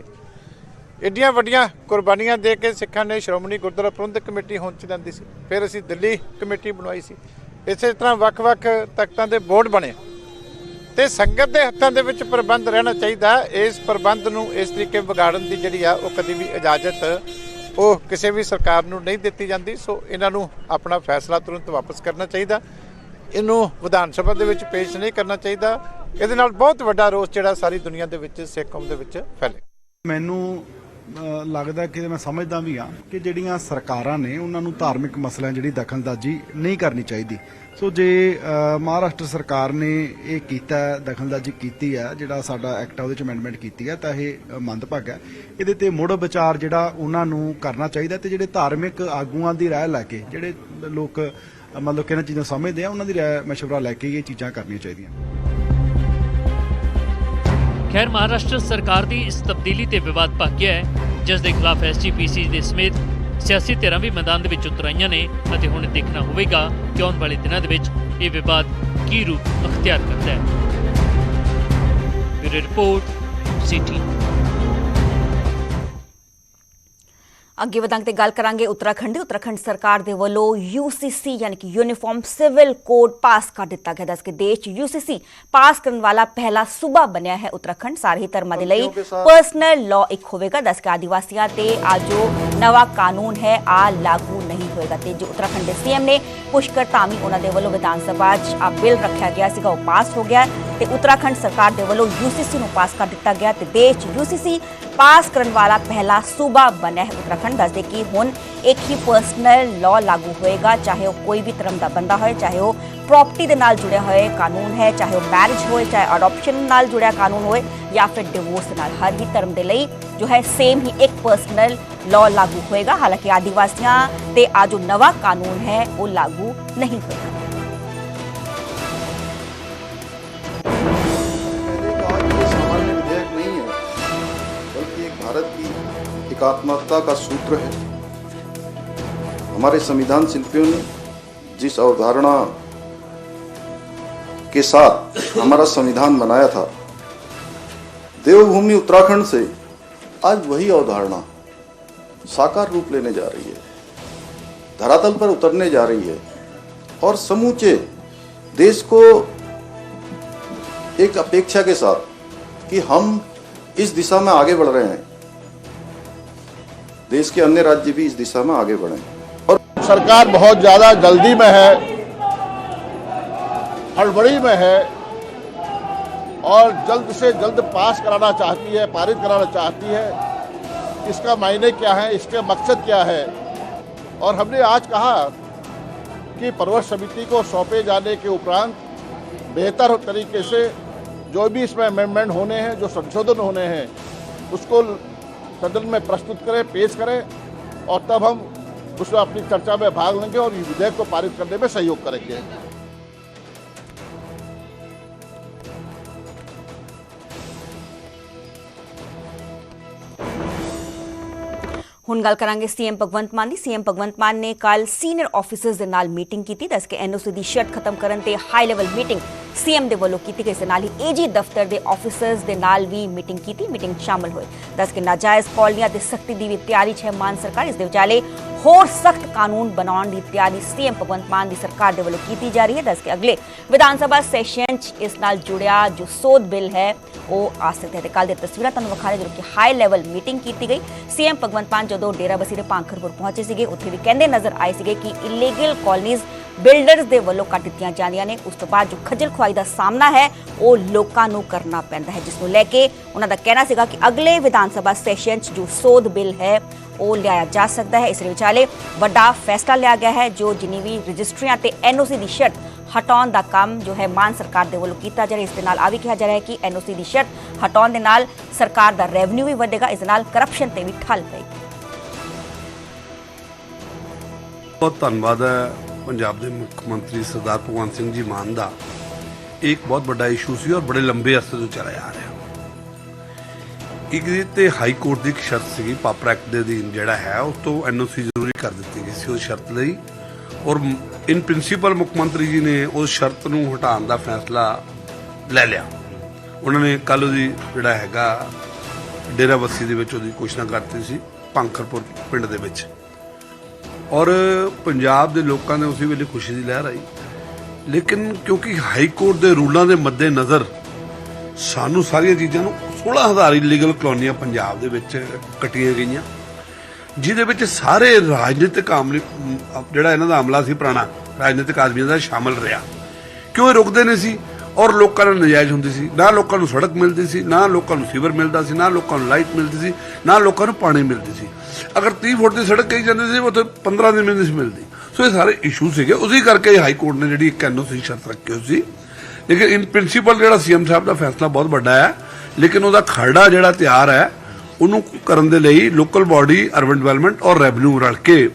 Speaker 4: ਏਡੀਆਂ ਵੱਡੀਆਂ ਕੁਰਬਾਨੀਆਂ ਦੇ ਕੇ ਸਿੱਖਾਂ ਨੇ ਸ਼੍ਰੋਮਣੀ ਗੁਰਦੁਆਰਾ ਪ੍ਰਬੰਧਕ ਕਮੇਟੀ ਹੋਂਦ ਚ ਲੈਂਦੀ ਸੀ। ਫਿਰ ਅਸੀਂ ਦਿੱਲੀ ਕਮੇਟੀ ਬਣਵਾਈ ਸੀ। ਇਸੇ ਤਰ੍ਹਾਂ ਵੱਖ-ਵੱਖ ਤਖਤਾਂ ਦੇ ਬੋਰਡ ਬਣੇ। ਤੇ ਸੰਗਤ ਦੇ ਹੱਥਾਂ ਦੇ ਵਿੱਚ ਪ੍ਰਬੰਧ ਰਹਿਣਾ ਚਾਹੀਦਾ। ਇਸ ਪ੍ਰਬੰਧ ਨੂੰ ਇਸ ਤਰੀਕੇ ਵਿਗਾੜਨ ਦੀ ਜਿਹੜੀ ਆ ਉਹ ਕਦੀ ਵੀ ਇਜਾਜ਼ਤ ਉਹ ਕਿਸੇ ਵੀ ਸਰਕਾਰ ਨੂੰ ਨਹੀਂ ਦਿੱਤੀ ਜਾਂਦੀ। ਸੋ ਇਹਨਾਂ ਨੂੰ ਆਪਣਾ ਫੈਸਲਾ ਤੁਰੰਤ ਵਾਪਸ ਕਰਨਾ ਚਾਹੀਦਾ। ਇਹਨੂੰ ਵਿਧਾਨ ਸਭਾ ਦੇ ਵਿੱਚ ਪੇਸ਼ ਨਹੀਂ ਕਰਨਾ ਚਾਹੀਦਾ। ਇਹਦੇ ਨਾਲ ਬਹੁਤ ਵੱਡਾ ਰੋਸ ਜਿਹੜਾ ਸਾਰੀ ਦੁਨੀਆ ਦੇ ਵਿੱਚ ਸਿੱਖ ਕੌਮ ਦੇ ਵਿੱਚ ਫੈਲੇ।
Speaker 5: ਮੈਨੂੰ ਲੱਗਦਾ ਕਿ ਮੈਂ ਸਮਝਦਾ ਵੀ ਆ ਕਿ ਜਿਹੜੀਆਂ ਸਰਕਾਰਾਂ ਨੇ ਉਹਨਾਂ ਨੂੰ ਧਾਰਮਿਕ ਮਸਲਿਆਂ ਜਿਹੜੀ ਦਖਲਅੰਦਾਜ਼ੀ ਨਹੀਂ ਕਰਨੀ ਚਾਹੀਦੀ। ਸੋ ਜੇ ਮਹਾਰਾਸ਼ਟਰ ਸਰਕਾਰ ਨੇ ਇਹ ਕੀਤਾ ਹੈ, ਦਖਲਅੰਦਾਜ਼ੀ ਕੀਤੀ ਹੈ ਜਿਹੜਾ ਸਾਡਾ ਐਕਟ ਆ ਉਹਦੇ ਚ ਅਮੈਂਡਮੈਂਟ ਕੀਤੀ ਹੈ ਤਾਂ ਇਹ ਮੰਦਭਾਗ ਹੈ। ਇਹਦੇ ਤੇ ਮੁੜ ਵਿਚਾਰ ਜਿਹੜਾ ਉਹਨਾਂ ਨੂੰ ਕਰਨਾ ਚਾਹੀਦਾ ਤੇ ਜਿਹੜੇ ਧਾਰਮਿਕ ਆਗੂਆਂ ਦੀ ਰਾਏ ਲੈ ਕੇ ਜਿਹੜੇ ਲੋਕ ਮਤਲਬ ਕਿ ਇਹਨਾਂ ਚੀਜ਼ਾਂ ਸਮਝਦੇ ਆ, ਉਹਨਾਂ ਦੀ ਰਾਏ ਮਸ਼ਵਰਾ ਲੈ ਕੇ ਇਹ ਚੀਜ਼ਾਂ ਕਰਨੀਆਂ ਚਾਹੀਦੀਆਂ।
Speaker 2: ਖੈਰ, ਮਹਾਰਾਸ਼ਟਰ ਸਰਕਾਰ ਦੀ ਇਸ ਤਬਦੀਲੀ ਤੇ ਵਿਵਾਦ ਭਖ ਹੈ, ਜਿਸ ਦੇ ਖਿਲਾਫ ਐਸਜੀਪੀਸੀ ਦੇ ਸਮੇਤ ਸਿਆਸੀ ਧਿਰਾਂ ਵੀ ਮੈਦਾਨ ਦੇ ਵਿੱਚ ਉਤਰ ਆਈਆਂ ਨੇ ਅਤੇ ਹੁਣ ਦੇਖਣਾ ਹੋਵੇਗਾ ਕਿ ਆਉਣ ਵਾਲੇ ਦਿਨਾਂ ਦੇ ਵਿੱਚ ਇਹ ਵਿਵਾਦ ਕੀ ਰੂਪ ਅਖਤਿਆਰ ਕਰਦਾ ਹੈ। ਬਿਊਰੋ ਰਿਪੋਰਟ, ਸਿਟੀ
Speaker 1: ਅੱਗੇ ਵਧਾਂਗੇ ਤੇ ਗੱਲ ਕਰਾਂਗੇ ਉੱਤਰਾਖੰਡ ਦੀ। ਉੱਤਰਾਖੰਡ ਸਰਕਾਰ ਦੇ ਵੱਲੋਂ UCC ਯਾਨੀ ਕਿ ਯੂਨੀਫਾਰਮ ਸਿਵਲ ਕੋਡ ਪਾਸ ਕਰ ਦਿੱਤਾ ਗਿਆ। ਦੱਸ ਕੇ ਦੇਸ਼ 'ਚ UCC ਪਾਸ ਕਰਨ ਵਾਲਾ ਪਹਿਲਾ ਸੂਬਾ ਬਣਿਆ ਹੈ ਉੱਤਰਾਖੰਡ। ਸਾਰੇ ਧਰਮਾਂ ਦੇ ਲਈ ਪਰਸਨਲ ਲਾਅ ਇੱਕ ਹੋਵੇਗਾ। ਦੱਸ ਕੇ ਆਦੀਵਾਸੀਆਂ ਤੇ ਆ ਜੋ ਨਵਾਂ ਕਾਨੂੰਨ ਹੈ ਆ ਲਾਗੂ ਨਹੀਂ ਹੋਏਗਾ। ਤੇ ਜੋ ਉੱਤਰਾਖੰਡ ਦੇ ਸੀਐਮ ਨੇ ਪੁਸ਼ਕਰ ਧਾਮੀ ਉਹਨਾਂ ਦੇ ਵੱਲੋਂ ਵਿਧਾਨ ਸਭਾ 'ਚ ਆ ਬਿੱਲ ਰੱਖਿਆ ਗਿਆ ਸੀਗਾ ਉਹ ਪਾਸ ਹੋ ਗਿਆ। ਤੇ ਉੱਤਰਾਖੰਡ ਸਰਕਾਰ ਦੇ ਵੱਲੋਂ UCC ਨੂੰ ਪਾਸ ਕਰ ਦਿੱਤਾ ਗਿਆ ਤੇ ਦੇਸ਼ 'ਚ UCC ਪਾਸ ਕਰਨ ਵਾਲਾ ਪਹਿਲਾ ਸੂਬਾ ਬਣਿਆ ਹੈ ਉੱਤਰਾਖੰਡ ਦੱਸਦੇ ਕਿ ਹੁਣ ਇੱਕ ਹੀ ਪਰਸਨਲ ਲਾਅ ਲਾਗੂ ਹੋਏਗਾ ਚਾਹੇ ਉਹ ਕੋਈ ਵੀ ਧਰਮ ਦਾ ਬੰਦਾ ਹੋਏ ਚਾਹੇ ਉਹ ਪ੍ਰਾਪਰਟੀ ਦੇ ਨਾਲ ਜੁੜਿਆ ਹੋਏ ਕਾਨੂੰਨ ਹੈ ਚਾਹੇ ਉਹ ਮੈਰਿਜ ਹੋਏ ਚਾਹੇ ਅਡਾਪਸ਼ਨ ਨਾਲ ਜੁੜਿਆ ਕਾਨੂੰਨ ਹੋਏ ਜਾਂ ਫਿਰ ਡਿਵੋਰਸ ਨਾਲ ਹਰ ਹੀ ਧਰਮ ਦੇ ਲਈ ਜੋ ਹੈ ਸੇਮ ਹੀ ਇੱਕ ਪਰਸਨਲ ਲਾਅ ਲਾਗੂ ਹੋਏਗਾ ਹਾਲਾਂਕਿ ਆਦੀਵਾਸੀਆਂ ਤੇ ਆ ਜੋ ਨਵਾਂ ਕਾਨੂੰਨ ਹੈ ਉਹ ਲਾਗੂ ਨਹੀਂ ਹੋਏਗਾ
Speaker 6: एकात्मकता का सूत्र है। हमारे संविधान शिल्पियों ने जिस अवधारणा के साथ हमारा संविधान बनाया था, देवभूमि उत्तराखंड से आज वही अवधारणा साकार रूप लेने जा रही है, धरातल पर उतरने जा रही है और समूचे देश को एक अपेक्षा के साथ कि हम इस दिशा में आगे बढ़ रहे हैं। देश के अन्य राज्य भी इस दिशा में आगे बढ़े और
Speaker 7: सरकार बहुत ज़्यादा जल्दी में है, हड़बड़ी में है और जल्द से जल्द पास कराना चाहती है, पारित कराना चाहती है। इसका मायने क्या है, इसके मकसद क्या है? और हमने आज कहा कि परवश समिति को सौंपे जाने के उपरांत बेहतर तरीके से जो भी इसमें अमेंडमेंट होने हैं, जो संशोधन होने हैं, उसको सदन में प्रस्तुत करें पेश करें और तब हम उसमें अपनी चर्चा में भाग लेंगे और इस विधेयक को पारित करने में सहयोग करेंगे
Speaker 1: ਹੁਣ ਗੱਲ ਕਰਾਂਗੇ ਸੀਐਮ ਭਗਵੰਤ ਮਾਨ ਦੀ। ਸੀਐਮ ਭਗਵੰਤ ਮਾਨ ਨੇ ਕੱਲ ਸੀਨੀਅਰ ਆਫੀਸਰਸ ਦੇ ਨਾਲ ਮੀਟਿੰਗ ਕੀਤੀ। ਦੱਸ ਕੇ ਐਨਓਸੀ ਦੀ ਸ਼ਰਤ ਖਤਮ ਕਰਨ ਤੇ ਹਾਈ ਲੈਵਲ ਮੀਟਿੰਗ ਸੀਐਮ ਦੇ ਵੱਲੋਂ ਕੀਤੀ ਗਈ। ਇਸ ਦੇ ਨਾਲ ਹੀ ਏਜੀ ਦਫ਼ਤਰ ਦੇ ਆਫੀਸਰਸ ਦੇ ਨਾਲ ਵੀ ਮੀਟਿੰਗ ਕੀਤੀ। ਮੀਟਿੰਗ ਸ਼ਾਮਲ ਹੋਏ। ਦੱਸ ਕੇ ਨਾਜਾਇਜ਼ ਕਾਲਨੀਆਂ ਤੇ ਸਖਤੀ ਦੀ ਵੀ ਤਿਆਰੀ 'ਚ ਹੈ ਮਾਨ ਸਰਕਾਰ। ਇਸ ਦੇ ਵਿਚਾਲੇ ਹੋਰ ਸਖਤ ਕਾਨੂੰਨ ਬਣਾਉਣ ਦੀ ਤਿਆਰੀ ਸੀਐਮ ਭਗਵੰਤ ਮਾਨ ਦੀ ਸਰਕਾਰ ਦੇ ਵੱਲੋਂ ਕੀਤੀ ਜਾ ਰਹੀ ਹੈ। ਦੱਸ ਕੇ ਅਗਲੇ ਵਿਧਾਨ ਸਭਾ ਸੈਸ਼ਨ 'ਚ ਇਸ ਨਾਲ ਜੁੜਿਆ ਜੋ ਸੋਧ ਬਿੱਲ ਹੈ, ਉਹ ਆ ਸਕਦਾ ਹੈ ਤੇ ਕੱਲ ਦੀ ਤਸਵੀਰਾਂ ਤੁਹਾਨੂੰ ਵਿਖਾ ਰਹੇ ਕਿ ਹਾਈ ਲੈਵਲ ਮੀਟਿੰਗ ਕੀਤੀ ਗਈ। ਸੀਐਮ ਭਗਵੰਤ ਮਾਨ ਜਦੋਂ ਡੇਰਾਬੱਸੀ ਦੇ ਪਾਂਖਰਪੁਰ ਪਹੁੰਚੇ ਸੀਗੇ, ਉੱਥੇ ਵੀ ਕਹਿੰਦੇ ਨਜ਼ਰ ਆਏ ਸੀਗੇ ਕਿ ਇਲੀਗਲ ਕਾਲਨੀਜ਼ ਬਿਲਡਰਸ ਦੇ ਵੱਲੋਂ ਕੱਟ ਦਿੱਤੀਆਂ ਜਾਂਦੀਆਂ ਨੇ। ਉਸ ਤੋਂ ਬਾਅਦ ਜੋ ਖੱਜਲ ਖੁਆਈ ਦਾ ਸਾਹਮਣਾ ਹੈ, ਉਹ ਲੋਕਾਂ ਨੂੰ ਕਰਨਾ ਪੈਂਦਾ ਹੈ, ਜਿਸ ਨੂੰ ਲੈ ਕੇ ਉਹਨਾਂ ਦਾ ਕਹਿਣਾ ਸੀਗਾ ਕਿ ਅਗਲੇ ਵਿਧਾਨ ਸਭਾ ਸੈਸ਼ਨ 'ਚ ਜੋ ਸੋਧ ਬਿੱਲ ਹੈ ਉਹ ਲਿਆਇਆ ਜਾ ਸਕਦਾ ਹੈ। ਇਸ ਵਿਚਾਲੇ ਵੱਡਾ ਫੈਸਲਾ ਲਿਆ ਗਿਆ ਹੈ, ਜੋ ਜਿੰਨੀ ਰਜਿਸਟਰੀਆਂ ਤੇ ਐਨਓਸੀ ਦੀ ਸ਼ਰਤ ਹਟਾਉਣ ਦਾ ਕੰਮ ਜੋ ਹੈ ਮਾਨ ਸਰਕਾਰ ਦੇ ਵੱਲੋਂ ਕੀਤਾ ਜਾ ਰਿਹਾ ਇਸ ਦੇ ਨਾਲ ਆ ਵੀ ਕਿਹਾ ਜਾ ਰਿਹਾ ਹੈ ਕਿ ਐਨਓਸੀ ਦੀ ਸ਼ਰਤ ਹਟਾਉਣ ਦੇ ਨਾਲ ਸਰਕਾਰ ਦਾ ਰੈਵਨਿਊ ਵੀ ਵਧੇਗਾ, ਇਸ ਨਾਲ ਕਰਪਸ਼ਨ ਤੇ ਵੀ ਠੱਲ ਪਏਗੀ।
Speaker 8: ਬਹੁਤ ਧੰਨਵਾਦ ਹੈ ਪੰਜਾਬ ਦੇ ਮੁੱਖ ਮੰਤਰੀ ਸਰਦਾਰ ਭਗਵੰਤ ਸਿੰਘ ਜੀ ਮਾਨ ਦਾ। ਇੱਕ ਬਹੁਤ ਵੱਡਾ ਇਸ਼ੂ ਸੀ ਔਰ ਬੜੇ ਲੰਬੇ ਅਰਸੇ ਤੋਂ ਚੱਲਿਆ ਆ ਰਿਹਾ। ਇੱਕ ਤੇ ਹਾਈ ਕੋਰਟ ਦੀ ਇੱਕ ਸ਼ਰਤ ਸੀਗੀ, ਪਾਪਰ ਐਕਟ ਦੇ ਅਧੀਨ ਜਿਹੜਾ ਹੈ, ਉਸ ਤੋਂ ਐਨਓਸੀ ਜ਼ਰੂਰੀ ਕਰ ਦਿੱਤੀ ਗਈ ਸੀ ਉਸ ਸ਼ਰਤ ਲਈ। ਔਰ ਇਨ ਪ੍ਰਿੰਸੀਪਲ ਮੁੱਖ ਮੰਤਰੀ ਜੀ ਨੇ ਉਸ ਸ਼ਰਤ ਨੂੰ ਹਟਾਉਣ ਦਾ ਫੈਸਲਾ ਲੈ ਲਿਆ। ਉਹਨਾਂ ਨੇ ਕੱਲ ਉਹਦੀ ਜਿਹੜਾ ਹੈਗਾ ਡੇਰਾਬੱਸੀ ਦੇ ਵਿੱਚ ਉਹਦੀ ਘੋਸ਼ਣਾ ਕਰਤੀ ਸੀ ਪੰਖਰਪੁਰ ਪਿੰਡ ਦੇ ਵਿੱਚ। ਔਰ ਪੰਜਾਬ ਦੇ ਲੋਕਾਂ ਨੇ ਉਸੇ ਵੇਲੇ ਖੁਸ਼ੀ ਦੀ ਲਹਿਰ ਆਈ। ਲੇਕਿਨ ਕਿਉਂਕਿ ਹਾਈ ਕੋਰਟ ਦੇ ਰੂਲਾਂ ਦੇ ਮੱਦੇ ਨਜ਼ਰ ਸਾਨੂੰ ਸਾਰੀਆਂ ਚੀਜ਼ਾਂ ਨੂੰ 16000 ਇਲੀਗਲ ਕਲੋਨੀਆਂ ਪੰਜਾਬ ਦੇ ਵਿੱਚ ਕੱਟੀਆਂ ਗਈਆਂ। ਜਿਹਦੇ ਵਿੱਚ ਸਾਰੇ ਰਾਜਨੀਤਿਕ ਆਮਲੇ ਜਿਹੜਾ ਇਹਨਾਂ ਦਾ ਅਮਲਾ ਸੀ ਪੁਰਾਣਾ, ਰਾਜਨੀਤਿਕ ਆਦਮੀਆਂ ਦਾ ਸ਼ਾਮਲ ਰਿਹਾ। ਕਿਉਂ ਇਹ ਰੁਕਦੇ ਨਹੀਂ ਸੀ? ਔਰ ਲੋਕਾਂ ਨੂੰ ਨਜਾਇਜ਼ ਹੁੰਦੀ ਸੀ। ਨਾ ਲੋਕਾਂ ਨੂੰ ਸੜਕ ਮਿਲਦੀ ਸੀ, ਨਾ ਲੋਕਾਂ ਨੂੰ ਸੀਵਰ ਮਿਲਦਾ ਸੀ, ਨਾ ਲੋਕਾਂ ਨੂੰ ਲਾਈਟ ਮਿਲਦੀ ਸੀ, ਨਾ ਲੋਕਾਂ ਨੂੰ ਪਾਣੀ ਮਿਲਦੀ ਸੀ। ਅਗਰ 30 ਫੁੱਟ ਦੀ ਸੜਕ ਕਹੀ ਜਾਂਦੀ ਸੀ, ਉੱਥੇ 15 ਦਿਨ ਵੀ ਨਹੀਂ ਸੀ ਮਿਲਦੀ। ਸੋ ਇਹ ਸਾਰੇ ਇਸ਼ੂ ਸੀਗੇ। ਉਸੇ ਕਰਕੇ ਹਾਈ ਕੋਰਟ ਨੇ ਜਿਹੜੀ ਇੱਕ ਐਨਓਸੀ ਸ਼ਰਤ ਰੱਖੀ ਹੋਈ ਸੀ। ਲੇਕਿਨ ਇਨ ਪ੍ਰਿੰਸੀਪਲ ਜਿਹੜਾ ਸੀਐਮ ਸਾਹਿਬ ਦਾ ਫੈਸਲਾ ਬਹੁਤ ਵੱਡਾ ਹੈ ਲੇਕਿਨ ਉਹਦਾ ਖਰੜਾ ਜਿਹੜਾ ਤਿਆਰ ਹੈ, ਉਹਨੂੰ ਕਰਨ ਦੇ ਲਈ ਲੋਕਲ ਬਾਡੀ ਅਰਬਨ ਡਿਵੈਲਪਮੈਂਟ ਔਰ ਰੈਵਨਿਊ ਰਲ ਕੇ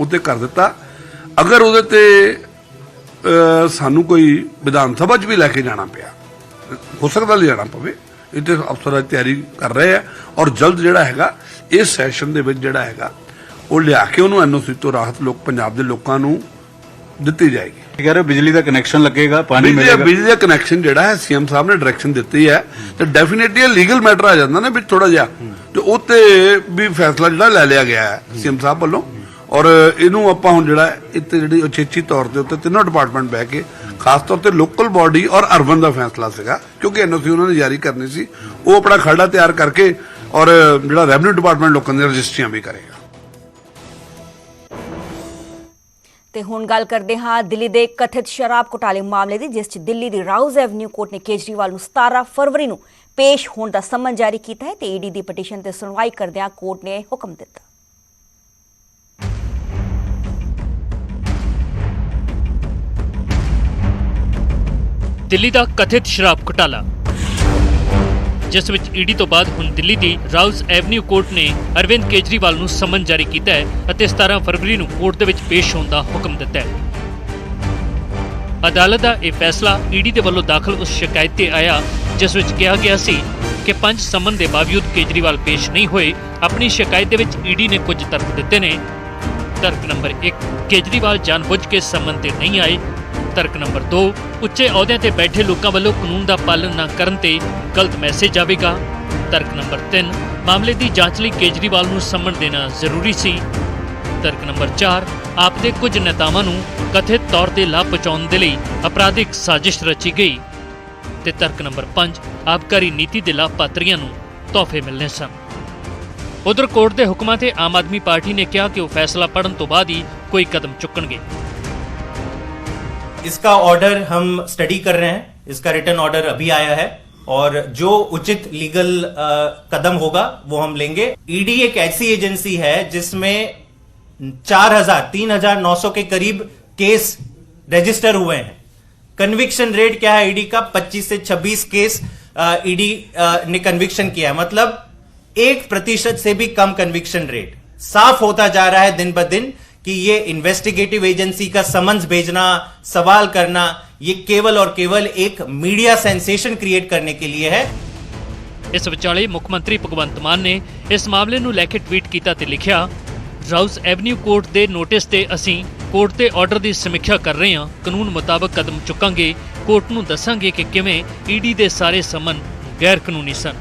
Speaker 8: ਉੱਤੇ ਕਰ ਦਿੱਤਾ। ਅਗਰ ਉਹਦੇ ਤੇ ਸਾਨੂੰ ਕੋਈ ਵਿਧਾਨ ਸਭਾ 'ਚ ਵੀ ਲੈ ਕੇ ਜਾਣਾ ਪਿਆ, ਹੋ ਸਕਦਾ ਲੈ ਜਾਣਾ ਪਵੇ, ਇੱਥੇ ਤੇ ਅਫਸਰ ਤਿਆਰੀ ਕਰ ਰਹੇ ਆ ਔਰ ਜਲਦ ਜਿਹੜਾ ਹੈਗਾ, ਇਸ ਸੈਸ਼ਨ ਦੇ ਵਿੱਚ ਜਿਹੜਾ ਹੈਗਾ, ਉਹ ਲਿਆ ਕੇ ਉਹਨੂੰ ਐਨਓਸੀ ਤੋਂ ਰਾਹਤ ਲੋਕ, ਪੰਜਾਬ ਦੇ ਲੋਕਾਂ ਨੂੰ ਦਿੱਤੀ ਜਾਏਗੀ।
Speaker 9: ਕਹਿ ਰਹੇ ਹੋ ਬਿਜਲੀ ਦਾ ਕਨੈਕਸ਼ਨ ਲੱਗੇਗਾ ਪਾਣੀ
Speaker 8: ਬਿਜਲੀ ਦਾ
Speaker 9: ਮਿਲੇਗਾ।
Speaker 8: ਬਿਜਲੀ ਦਾ ਕਨੈਕਸ਼ਨ ਜਿਹੜਾ ਹੈ ਸੀਐਮ ਸਾਹਿਬ ਨੇ ਡਾਇਰੈਕਸ਼ਨ ਦਿੱਤੀ ਹੈ। ਤੇ ਡੈਫੀਨਿਟਲੀ ਲੀਗਲ ਮੈਟਰ ਆ ਜਾਂਦਾ ਨਾ ਵਿੱਚ ਥੋੜਾ ਜਿਹਾ। ਤੇ ਉਹ ਤੇ ਵੀ ਫੈਸਲਾ ਜਿਹੜਾ ਲੈ ਲਿਆ ਗਿਆ ਹੈ ਸੀਐਮ ਸਾਹਿਬ ਵੱਲੋਂ। ਔਰ ਇਹਨੂੰ ਆਪਾਂ ਹੁਣ ਜਿਹੜਾ ਇੱਥੇ ਜਿਹੜੀ ਉਚੇਚੀ ਤੌਰ ਤੇ ਉੱਤੇ ਤਿੰਨੋਂ ਡਿਪਾਰਟਮੈਂਟ ਬਹਿ ਕੇ ਖਾਸ ਤੌਰ ਤੇ ਲੋਕਲ ਬਾਡੀ ਔਰ ਅਰਬਨ ਦਾ ਫੈਸਲਾ ਸੀਗਾ ਕਿਉਂਕਿ ਐਨਓਸੀ ਉਹਨਾਂ ਨੇ ਜਾਰੀ ਕਰਨੀ ਸੀ। ਉਹ ਆਪਣਾ ਖਰੜਾ ਤਿਆਰ ਕਰਕੇ ਔਰ ਜਿਹੜਾ ਰੈਵਨਿਊ ਡਿਪਾਰਟਮੈਂਟ ਲੋਕਾਂ ਦੀਆਂ ਰਜਿਸਟਰੀਆਂ ਵੀ ਕਰੇਗਾ।
Speaker 1: ਤੇ ਹੁਣ ਗੱਲ ਕਰਦੇ ਹਾਂ ਦਿੱਲੀ ਦੇ ਕਥਿਤ ਸ਼ਰਾਬ ਘੁਟਾਲੇ ਮਾਮਲੇ ਦੀ, ਜਿਸ 'ਚ ਦਿੱਲੀ ਦੀ ਰਾਉਜ਼ ਐਵਨਿਊ ਕੋਰਟ ਨੇ ਕੇਜਰੀਵਾਲ ਨੂੰ 17 ਫਰਵਰੀ ਨੂੰ ਪੇਸ਼ ਹੋਣ ਦਾ ਸਮਨ ਜਾਰੀ ਕੀਤਾ ਹੈ ਤੇ ਈਡੀ ਦੀ ਪਟੀਸ਼ਨ ਤੇ ਸੁਣਵਾਈ ਕਰਦਿਆਂ ਕੋਰਟ ਨੇ ਹੁਕਮ ਦਿੱਤਾ।
Speaker 2: ਦਿੱਲੀ ਦਾ ਕਥਿਤ ਸ਼ਰਾਬ ਘੁਟਾਲਾ। ਜਿਸ ਵਿੱਚ ਈਡੀ ਤੋਂ ਬਾਅਦ ਹੁਣ ਦਿੱਲੀ ਦੀ ਰਾਉਜ਼ ਐਵਨਿਊ ਕੋਰਟ ਨੇ ਅਰਵਿੰਦ ਕੇਜਰੀਵਾਲ ਨੂੰ ਸਮਨ ਜਾਰੀ ਕੀਤਾ ਹੈ ਅਤੇ 17 ਫਰਵਰੀ ਨੂੰ ਕੋਰਟ ਦੇ ਵਿੱਚ ਪੇਸ਼ ਹੋਣ ਦਾ ਹੁਕਮ ਦਿੱਤਾ ਹੈ। ਅਦਾਲਤ ਦਾ ਇਹ ਫੈਸਲਾ ਈਡੀ ਦੇ ਵੱਲੋਂ ਦਾਖਲ ਉਸ ਸ਼ਿਕਾਇਤ ਤੇ ਆਇਆ, ਜਿਸ ਵਿੱਚ ਕਿਹਾ ਗਿਆ ਸੀ ਕਿ ਪੰਜ ਸਮਨ ਦੇ ਬਾਵਜੂਦ ਕੇਜਰੀਵਾਲ ਪੇਸ਼ ਨਹੀਂ ਹੋਏ, ਆਪਣੀ ਸ਼ਿਕਾਇਤ ਦੇ ਵਿੱਚ ਈਡੀ ਨੇ ਕੁਝ ਤਰਕ ਦਿੱਤੇ ਨੇ। ਤਰਕ ਨੰਬਰ 1 ਕੇਜਰੀਵਾਲ ਜਾਣਬੁੱਝ ਕੇ ਸਮਨ ਤੇ ਨਹੀਂ ਆਏ ਤਰਕ ਨੰਬਰ 2 ਉੱਚੇ ਅਹੁਦਿਆਂ ਤੇ ਬੈਠੇ ਲੋਕਾਂ ਵੱਲੋਂ ਕਾਨੂੰਨ ਦਾ ਪਾਲਣ ਨਾ ਕਰਨ ਤੇ ਗਲਤ ਮੈਸੇਜ ਆਵੇਗਾ। ਤਰਕ ਨੰਬਰ 3 ਮਾਮਲੇ ਦੀ ਜਾਂਚ ਲਈ ਕੇਜਰੀਵਾਲ ਨੂੰ ਸੰਮਣ ਦੇਣਾ ਜ਼ਰੂਰੀ ਸੀ। ਤਰਕ ਨੰਬਰ 4 ਆਪ ਦੇ ਕੁਝ ਨੇਤਾਵਾਂ ਨੂੰ ਕਥਿਤ ਤੌਰ ਤੇ ਲਾਭ ਪਹੁੰਚਾਉਣ ਦੇ ਲਈ ਅਪਰਾਧਿਕ ਸਾਜ਼ਿਸ਼ ਰਚੀ ਗਈ। ਤੇ ਤਰਕ ਨੰਬਰ 5 ਆਬਕਾਰੀ ਨੀਤੀ ਦੇ ਲਾਭਪਾਤਰੀਆਂ ਨੂੰ ਤੋਹਫੇ ਮਿਲਨੇ ਸਨ। ਉਧਰ ਕੋਰਟ ਦੇ ਹੁਕਮਾਂ ਤੇ ਆਮ ਆਦਮੀ ਪਾਰਟੀ ਨੇ ਕਿਹਾ ਕਿ ਉਹ ਫੈਸਲਾ ਪੜਨ ਤੋਂ ਬਾਅਦ ਹੀ ਕੋਈ ਕਦਮ ਚੁੱਕਣਗੇ।
Speaker 10: इसका ऑर्डर हम स्टडी कर रहे हैं। इसका रिटर्न ऑर्डर अभी आया है और जो उचित लीगल अ, कदम होगा वो हम लेंगे। ईडी एक ऐसी एजेंसी है जिसमें 4000 3900 के करीब केस रजिस्टर हुए हैं। कन्विक्शन रेट क्या है ईडी का? 25 से 26 केस ईडी ने कन्विक्शन किया है। मतलब एक प्रतिशत से भी कम कन्विक्शन रेट साफ़ होता जा रहा है दिन ब दिन। कि ये इन्वेस्टिगेटिव एजेंसी का समन्स भेजना सवाल करना ये केवल और केवल एक मीडिया सेंसेशन क्रिएट करने के लिए है
Speaker 2: ਇਸ ਵਿਚਾਲੇ ਮੁੱਖ ਮੰਤਰੀ ਭਗਵੰਤ ਮਾਨ ਨੇ ਇਸ ਮਾਮਲੇ ਨੂੰ ਲੈ ਕੇ ਟਵੀਟ ਕੀਤਾ ਤੇ ਲਿਖਿਆ ਰਾਉਸ ਐਵਨਿਊ ਕੋਰਟ ਦੇ ਨੋਟਿਸ ਤੇ ਅਸੀਂ ਕੋਰਟ ਦੇ ਆਰਡਰ ਦੀ ਸਮੀਖਿਆ ਕਰ ਰਹੇ ਹਾਂ ਕਾਨੂੰਨ ਮੁਤਾਬਕ ਕਦਮ ਚੁੱਕਾਂਗੇ ਕੋਰਟ ਨੂੰ ਦੱਸਾਂਗੇ ਕਿ ਕਿਵੇਂ ਈਡੀ ਦੇ ਸਾਰੇ ਸਮਨ ਗੈਰ ਕਾਨੂੰਨੀ ਸਨ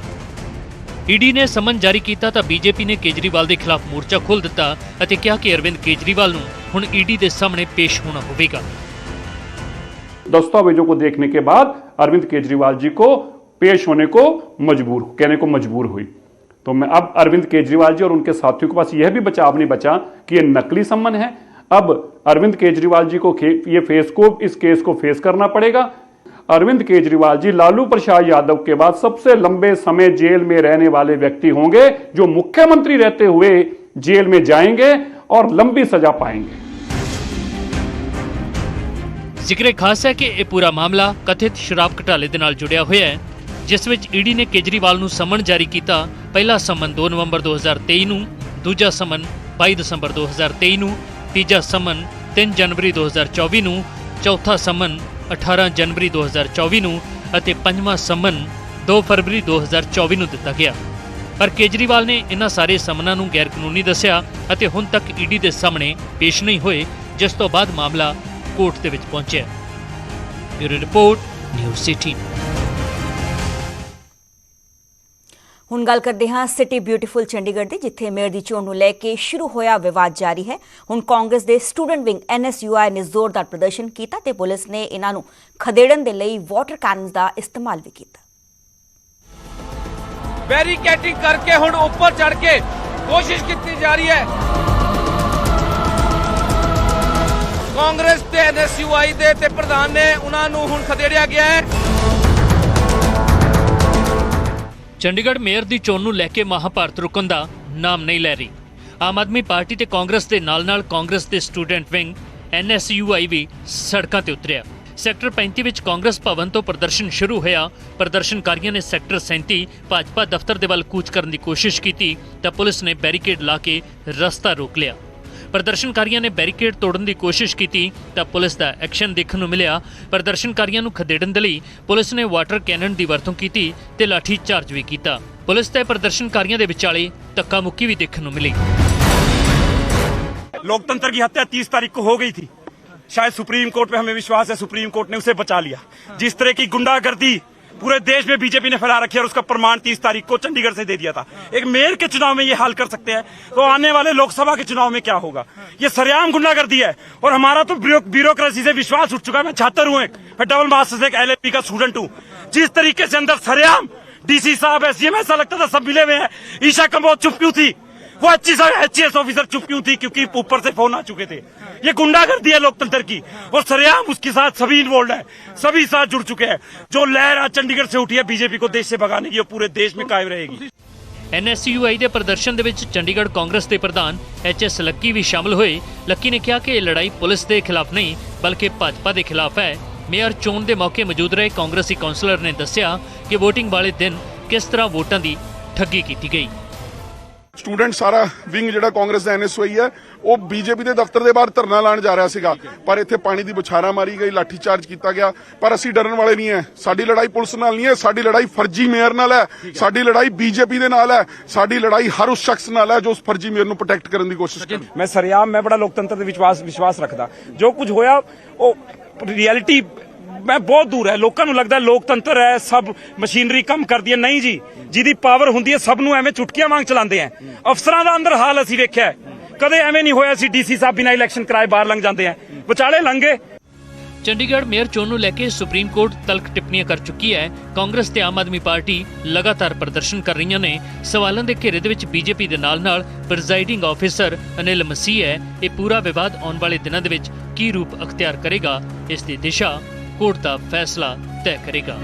Speaker 2: ਈਡੀ ਨੇ ਸਮਨ ਜਾਰੀ ਕੀਤਾ ਤਾਂ ਬੀਜੇਪੀ ਨੇ ਕੇਜਰੀਵਾਲ ਦੇ ਖਿਲਾਫ ਮੋਰਚਾ ਖੋਲ੍ਹ ਦਿੱਤਾ ਅਤੇ ਕਿਹਾ ਕਿ ਅਰਵਿੰਦ ਕੇਜਰੀਵਾਲ ਨੂੰ ਹੁਣ ਈਡੀ ਦੇ ਸਾਹਮਣੇ ਪੇਸ਼ ਹੋਣਾ ਹੋਵੇਗਾ
Speaker 11: दस्तावेजों को देखने के बाद अरविंद केजरीवाल जी को पेश होने को मजबूर कहने को मजबूर हुई तो मैं अब अरविंद केजरीवाल जी और उनके साथियों के पास यह भी बचाव नहीं बचा कि ये नकली सम्मन है अब अरविंद केजरीवाल जी को खे- ये फेस को इस केस को फेस करना पड़ेगा अरविंद केजरीवाल जी लालू प्रसाद यादव के बाद सबसे लंबे समय जेल में रहने वाले व्यक्ति होंगे जो मुख्यमंत्री रहते हुए जेल में जाएंगे और लंबी सजा पाएंगे
Speaker 2: ਜ਼ਿਕਰੇ ਖਾਸ ਹੈ ਕਿ ਇਹ ਪੂਰਾ ਮਾਮਲਾ ਕਥਿਤ ਸ਼ਰਾਬ ਘਟਾਲੇ ਦੇ ਨਾਲ ਜੁੜਿਆ ਹੋਇਆ ਹੈ ਜਿਸ ਵਿੱਚ ਈਡੀ ਨੇ ਕੇਜਰੀਵਾਲ ਨੂੰ ਸਮਨ ਜਾਰੀ ਕੀਤਾ ਪਹਿਲਾ ਸਮਨ 2 ਨਵੰਬਰ 2023 ਨੂੰ ਦੂਜਾ ਸਮਨ 22 ਦਸੰਬਰ 2023 ਨੂੰ ਤੀਜਾ ਸਮਨ 3 ਜਨਵਰੀ 2024 ਨੂੰ ਚੌਥਾ ਸਮਨ 18 ਜਨਵਰੀ 2024 ਨੂੰ ਅਤੇ ਪੰਜਵਾਂ ਸਮਨ 2 ਫਰਵਰੀ 2024 ਨੂੰ ਦਿੱਤਾ ਗਿਆ। ਪਰ ਕੇਜਰੀਵਾਲ ਨੇ ਇਹਨਾਂ ਸਾਰੇ ਸਮਨਾਂ ਨੂੰ ਗੈਰ ਕਾਨੂੰਨੀ ਦੱਸਿਆ ਅਤੇ ਹੁਣ ਤੱਕ ਈਡੀ ਦੇ ਸਾਹਮਣੇ ਪੇਸ਼ ਨਹੀਂ ਹੋਏ, ਜਿਸ ਤੋਂ ਬਾਅਦ ਮਾਮਲਾ ਕੋਰਟ ਦੇ ਵਿੱਚ ਪਹੁੰਚਿਆ ਬਿਊਰੋ ਰਿਪੋਰਟ, ਨਿਊਜ਼ 18
Speaker 1: ਹੁਣ ਗੱਲ ਕਰਦੇ ਹਾਂ ਸਿਟੀ ਬਿਊਟੀਫੁਲ ਚੰਡੀਗੜ੍ਹ ਦੀ, ਜਿੱਥੇ ਮੇਅਰ ਦੀ ਚੋਣ ਨੂੰ ਲੈ ਕੇ ਸ਼ੁਰੂ ਹੋਇਆ ਵਿਵਾਦ ਜਾਰੀ ਹੈ। ਹੁਣ ਕਾਂਗਰਸ ਦੇ ਸਟੂਡੈਂਟ ਵਿੰਗ ਐਨਐਸਯੂਆਈ ਨੇ ਜ਼ੋਰਦਾਰ ਪ੍ਰਦਰਸ਼ਨ ਕੀਤਾ ਤੇ ਪੁਲਿਸ ਨੇ ਇਹਨਾਂ ਨੂੰ ਖਦੇੜਨ ਦੇ ਲਈ ਵਾਟਰ ਕੈਨਨਸ ਦਾ ਇਸਤੇਮਾਲ ਵੀ ਕੀਤਾ।
Speaker 12: ਬੈਰੀਕੇਡਿੰਗ ਕਰਕੇ ਹੁਣ ਉੱਪਰ ਚੜ ਕੇ ਕੋਸ਼ਿਸ਼ ਕੀਤੀ ਜਾ ਰਹੀ ਹੈ। ਕਾਂਗਰਸ ਤੇ ਐਨਐਸਯੂਆਈ ਦੇ ਤੇ ਪ੍ਰਧਾਨ ਨੇ ਉਹਨਾਂ ਨੂੰ ਹੁਣ ਖਦੇੜਿਆ ਗਿਆ ਹੈ।
Speaker 2: ਚੰਡੀਗੜ੍ਹ ਮੇਅਰ ਦੀ ਚੋਣ ਨੂੰ ਲੈ ਕੇ ਮਹਾਭਾਰਤ ਰੁਕਣ ਦਾ ਨਾਮ ਨਹੀਂ ਲੈ ਰਹੀ। ਆਮ ਆਦਮੀ ਪਾਰਟੀ ਤੇ ਕਾਂਗਰਸ ਦੇ ਨਾਲ-ਨਾਲ ਕਾਂਗਰਸ ਦੇ ਸਟੂਡੈਂਟ ਵਿੰਗ ਐਨਐਸਯੂਆਈ ਵੀ ਸੜਕਾਂ ਤੇ ਉਤਰਿਆ। ਸੈਕਟਰ 35 ਵਿੱਚ ਕਾਂਗਰਸ ਭਵਨ ਤੋਂ ਪ੍ਰਦਰਸ਼ਨ ਸ਼ੁਰੂ ਹੋਇਆ। ਪ੍ਰਦਰਸ਼ਨਕਾਰੀਆਂ ਨੇ ਸੈਕਟਰ 37 ਭਾਜਪਾ ਦਫ਼ਤਰ ਦੇ ਵੱਲ ਕੂਚ ਕਰਨ ਦੀ ਕੋਸ਼ਿਸ਼ ਕੀਤੀ ਤਾਂ ਪੁਲਿਸ ਨੇ ਬੈਰੀਕੇਡ ਲਾ ਕੇ ਰਸਤਾ ਰੋਕ ਲਿਆ। ਪ੍ਰਦਰਸ਼ਨਕਾਰੀਆਂ ਨੇ ਬੈਰੀਕੇਡ ਤੋੜਨ ਦੀ ਕੋਸ਼ਿਸ਼ ਕੀਤੀ ਤਾਂ ਪੁਲਿਸ ਦਾ ਐਕਸ਼ਨ ਦੇਖਣ ਨੂੰ ਮਿਲਿਆ ਪ੍ਰਦਰਸ਼ਨਕਾਰੀਆਂ ਨੂੰ ਖਦੇੜਨ ਦੇ ਲਈ ਪੁਲਿਸ ਨੇ ਵਾਟਰ ਕੈਨਨ ਦੀ ਵਰਤੋਂ ਕੀਤੀ ਤੇ ਲਾਠੀ ਚਾਰਜ ਵੀ ਕੀਤਾ ਪੁਲਿਸ ਤੇ ਪ੍ਰਦਰਸ਼ਨਕਾਰੀਆਂ ਦੇ ਵਿਚਾਲੇ ਧੱਕਾ ਮੁੱਕੀ ਵੀ ਦੇਖਣ ਨੂੰ ਮਿਲੀ
Speaker 11: लोकतंत्र की हत्या तीस तारीख को हो गई थी शायद सुप्रीम कोर्ट पे हमें विश्वास है सुप्रीम कोर्ट ने उसे बचा लिया जिस तरह की गुंडागर्दी पूरे देश में बीजेपी ने फैला रखी है और उसका प्रमाण तीस तारीख को चंडीगढ़ से दे दिया था। एक मेयर के चुनाव में ये हाल कर सकते हैं। तो आने वाले लोकसभा के चुनाव में क्या होगा? ये सरेआम गुंडागर्दी है और हमारा तो ब्यूरोक्रेसी से विश्वास उठ चुका है। मैं छात्र हूँ एक। मैं डबल मास्टर से एक एलएलबी का स्टूडेंट हूँ। जिस तरीके से अंदर सरेआम डीसी साहब एसडीएम ऐसा लगता था सब मिले हुए हैं। ईशा कम्बोज चुप क्यों थी? वो अच्छी एच ऑफिसर चुप क्यों थी? क्योंकि ऊपर से फ़ोन आ चुके थे। ये गुंडागर्दी है लोकतंत्र की और सरेआम उसके साथ सभी इन्वॉल्व है सभी साथ जुड़ चुके हैं जो लहर आज चंडीगढ़ से उठी है बीजेपी को देश से भगाने की वो पूरे देश में कायम रहेगी
Speaker 2: ਐਨਐਸਯੂਆਈ ਦੇ ਪ੍ਰਦਰਸ਼ਨ ਦੇ ਵਿੱਚ ਚੰਡੀਗੜ੍ਹ ਕਾਂਗਰਸ ਦੇ ਪ੍ਰਧਾਨ ਐਚਐਸ ਲੱਕੀ ਵੀ ਸ਼ਾਮਲ ਹੋਏ ਲੱਕੀ ਨੇ ਕਿਹਾ ਕਿ ਇਹ ਲੜਾਈ ਪੁਲਿਸ ਦੇ ਖਿਲਾਫ ਨਹੀਂ ਬਲਕਿ ਭਾਜਪਾ ਦੇ ਖਿਲਾਫ ਹੈ ਮੇਅਰ ਚੋਣ ਦੇ ਮੌਕੇ ਮੌਜੂਦ ਰਹੇ ਕਾਂਗਰਸੀ ਕਾਉਂਸਲਰ ਨੇ ਦੱਸਿਆ ਕਿ VOTING ਵਾਲੇ ਦਿਨ ਕਿਸ ਤਰ੍ਹਾਂ ਵੋਟਾਂ ਦੀ ਠੱਗੀ ਕੀਤੀ ਗਈ
Speaker 7: ਸਟੂਡੈਂਟ ਸਾਰਾ ਵਿੰਗ ਜਿਹੜਾ ਕਾਂਗਰਸ ਦਾ ਐਨਐਸਓਈ ਹੈ ਉਹ ਬੀਜੇਪੀ ਦੇ ਦਫ਼ਤਰ ਦੇ ਬਾਹਰ ਧਰਨਾ ਲਾਣ ਜਾ ਰਿਹਾ ਸੀਗਾ। ਪਰ ਇੱਥੇ ਪਾਣੀ ਦੀ ਬੁਛਾਰਾ ਮਾਰੀ ਗਈ ਲਾਠੀ ਚਾਰਜ ਕੀਤਾ ਗਿਆ। ਪਰ ਅਸੀਂ ਡਰਨ ਵਾਲੇ ਨਹੀਂ ਹੈ। ਸਾਡੀ ਲੜਾਈ ਪੁਲਿਸ ਨਾਲ ਨਹੀਂ ਹੈ ਸਾਡੀ ਲੜਾਈ ਫਰਜੀ ਮੇਅਰ ਨਾਲ ਹੈ। ਸਾਡੀ ਲੜਾਈ ਬੀਜੇਪੀ ਦੇ ਨਾਲ ਹੈ। ਸਾਡੀ ਲੜਾਈ ਹਰ ਉਸ ਸ਼ਖਸ ਨਾਲ ਹੈ ਜੋ ਉਸ ਫਰਜੀ ਮੇਅਰ ਨੂੰ ਪ੍ਰੋਟੈਕਟ ਕਰਨ ਦੀ ਕੋਸ਼ਿਸ਼ ਕਰੇ
Speaker 11: ਮੈਂ ਸਰਿਆਮ ਮੈਂ ਬੜਾ ਲੋਕਤੰਤਰ ਦੇ ਵਿਸ਼ਵਾਸ ਵਿਸ਼ਵਾਸ ਰੱਖਦਾ। ਜੋ ਕੁਝ ਹੋਇਆ ਉਹ ਰਿਐਲਿਟੀ ਮੈਂ ਬਹੁਤ ਦੂਰ ਹੈ। ਲੋਕਾਂ ਨੂੰ ਲੱਗਦਾ ਲੋਕਤੰਤਰ ਹੈ, ਸਭ ਮਸ਼ੀਨਰੀ ਕੰਮ ਕਰਦੀ ਹੈ। ਨਹੀਂ ਜੀ, ਜਿਹਦੀ ਪਾਵਰ ਹੁੰਦੀ ਹੈ, ਸਭ ਨੂੰ ਐਵੇਂ ਚੁਟਕੀਆਂ ਵਾਂਗ ਚਲਾਉਂਦੇ ਆ ਅਫਸਰਾਂ ਦਾ ਅੰਦਰ ਹਾਲ ਅਸੀਂ ਵੇਖਿਆ ਕਦੇ ਐਵੇਂ ਨਹੀਂ ਹੋਇਆ ਸੀ ਡੀਸੀ ਸਾਹਿਬ ਬਿਨਾਂ ਇਲੈਕਸ਼ਨ ਕਰਾਏ ਬਾਹਰ ਲੰਘ ਜਾਂਦੇ ਆ ਵਿਚਾਲੇ ਲੰਘੇ।
Speaker 2: ਚੰਡੀਗੜ੍ਹ ਮੇਅਰ ਚੋਣ ਨੂੰ ਲੈ ਕੇ ਸੁਪਰੀਮ ਕੋਰਟ ਤਲਕ ਟਿੱਪਣੀਆਂ ਕਰ ਚੁੱਕੀ ਹੈ। ਕਾਂਗਰਸ ਤੇ ਆਮ ਆਦਮੀ ਪਾਰਟੀ ਲਗਾਤਾਰ ਪ੍ਰਦਰਸ਼ਨ ਕਰ ਰਹੀਆਂ ਨੇ। ਸਵਾਲਾਂ ਦੇ ਘੇਰੇ ਦੇ ਵਿੱਚ ਬੀਜੇਪੀ ਦੇ ਨਾਲ-ਨਾਲ ਪ੍ਰੈਜ਼ਾਈਡਿੰਗ ਆਫੀਸਰ ਅਨਿਲ ਮਸੀਹ ਹੈ। ਇਹ ਪੂਰਾ ਵਿਵਾਦ ਆਉਣ ਵਾਲੇ ਦਿਨਾਂ ਦੇ ਵਿੱਚ ਕੀ ਰੂਪ ਅਖਤਿਆਰ ਕਰੇਗਾ, ਇਸ ਦੀ ਦਿਸ਼ਾ ਕੋਰਟ ਦਾ ਫੈਸਲਾ ਤੈਅ ਕਰੇਗਾ।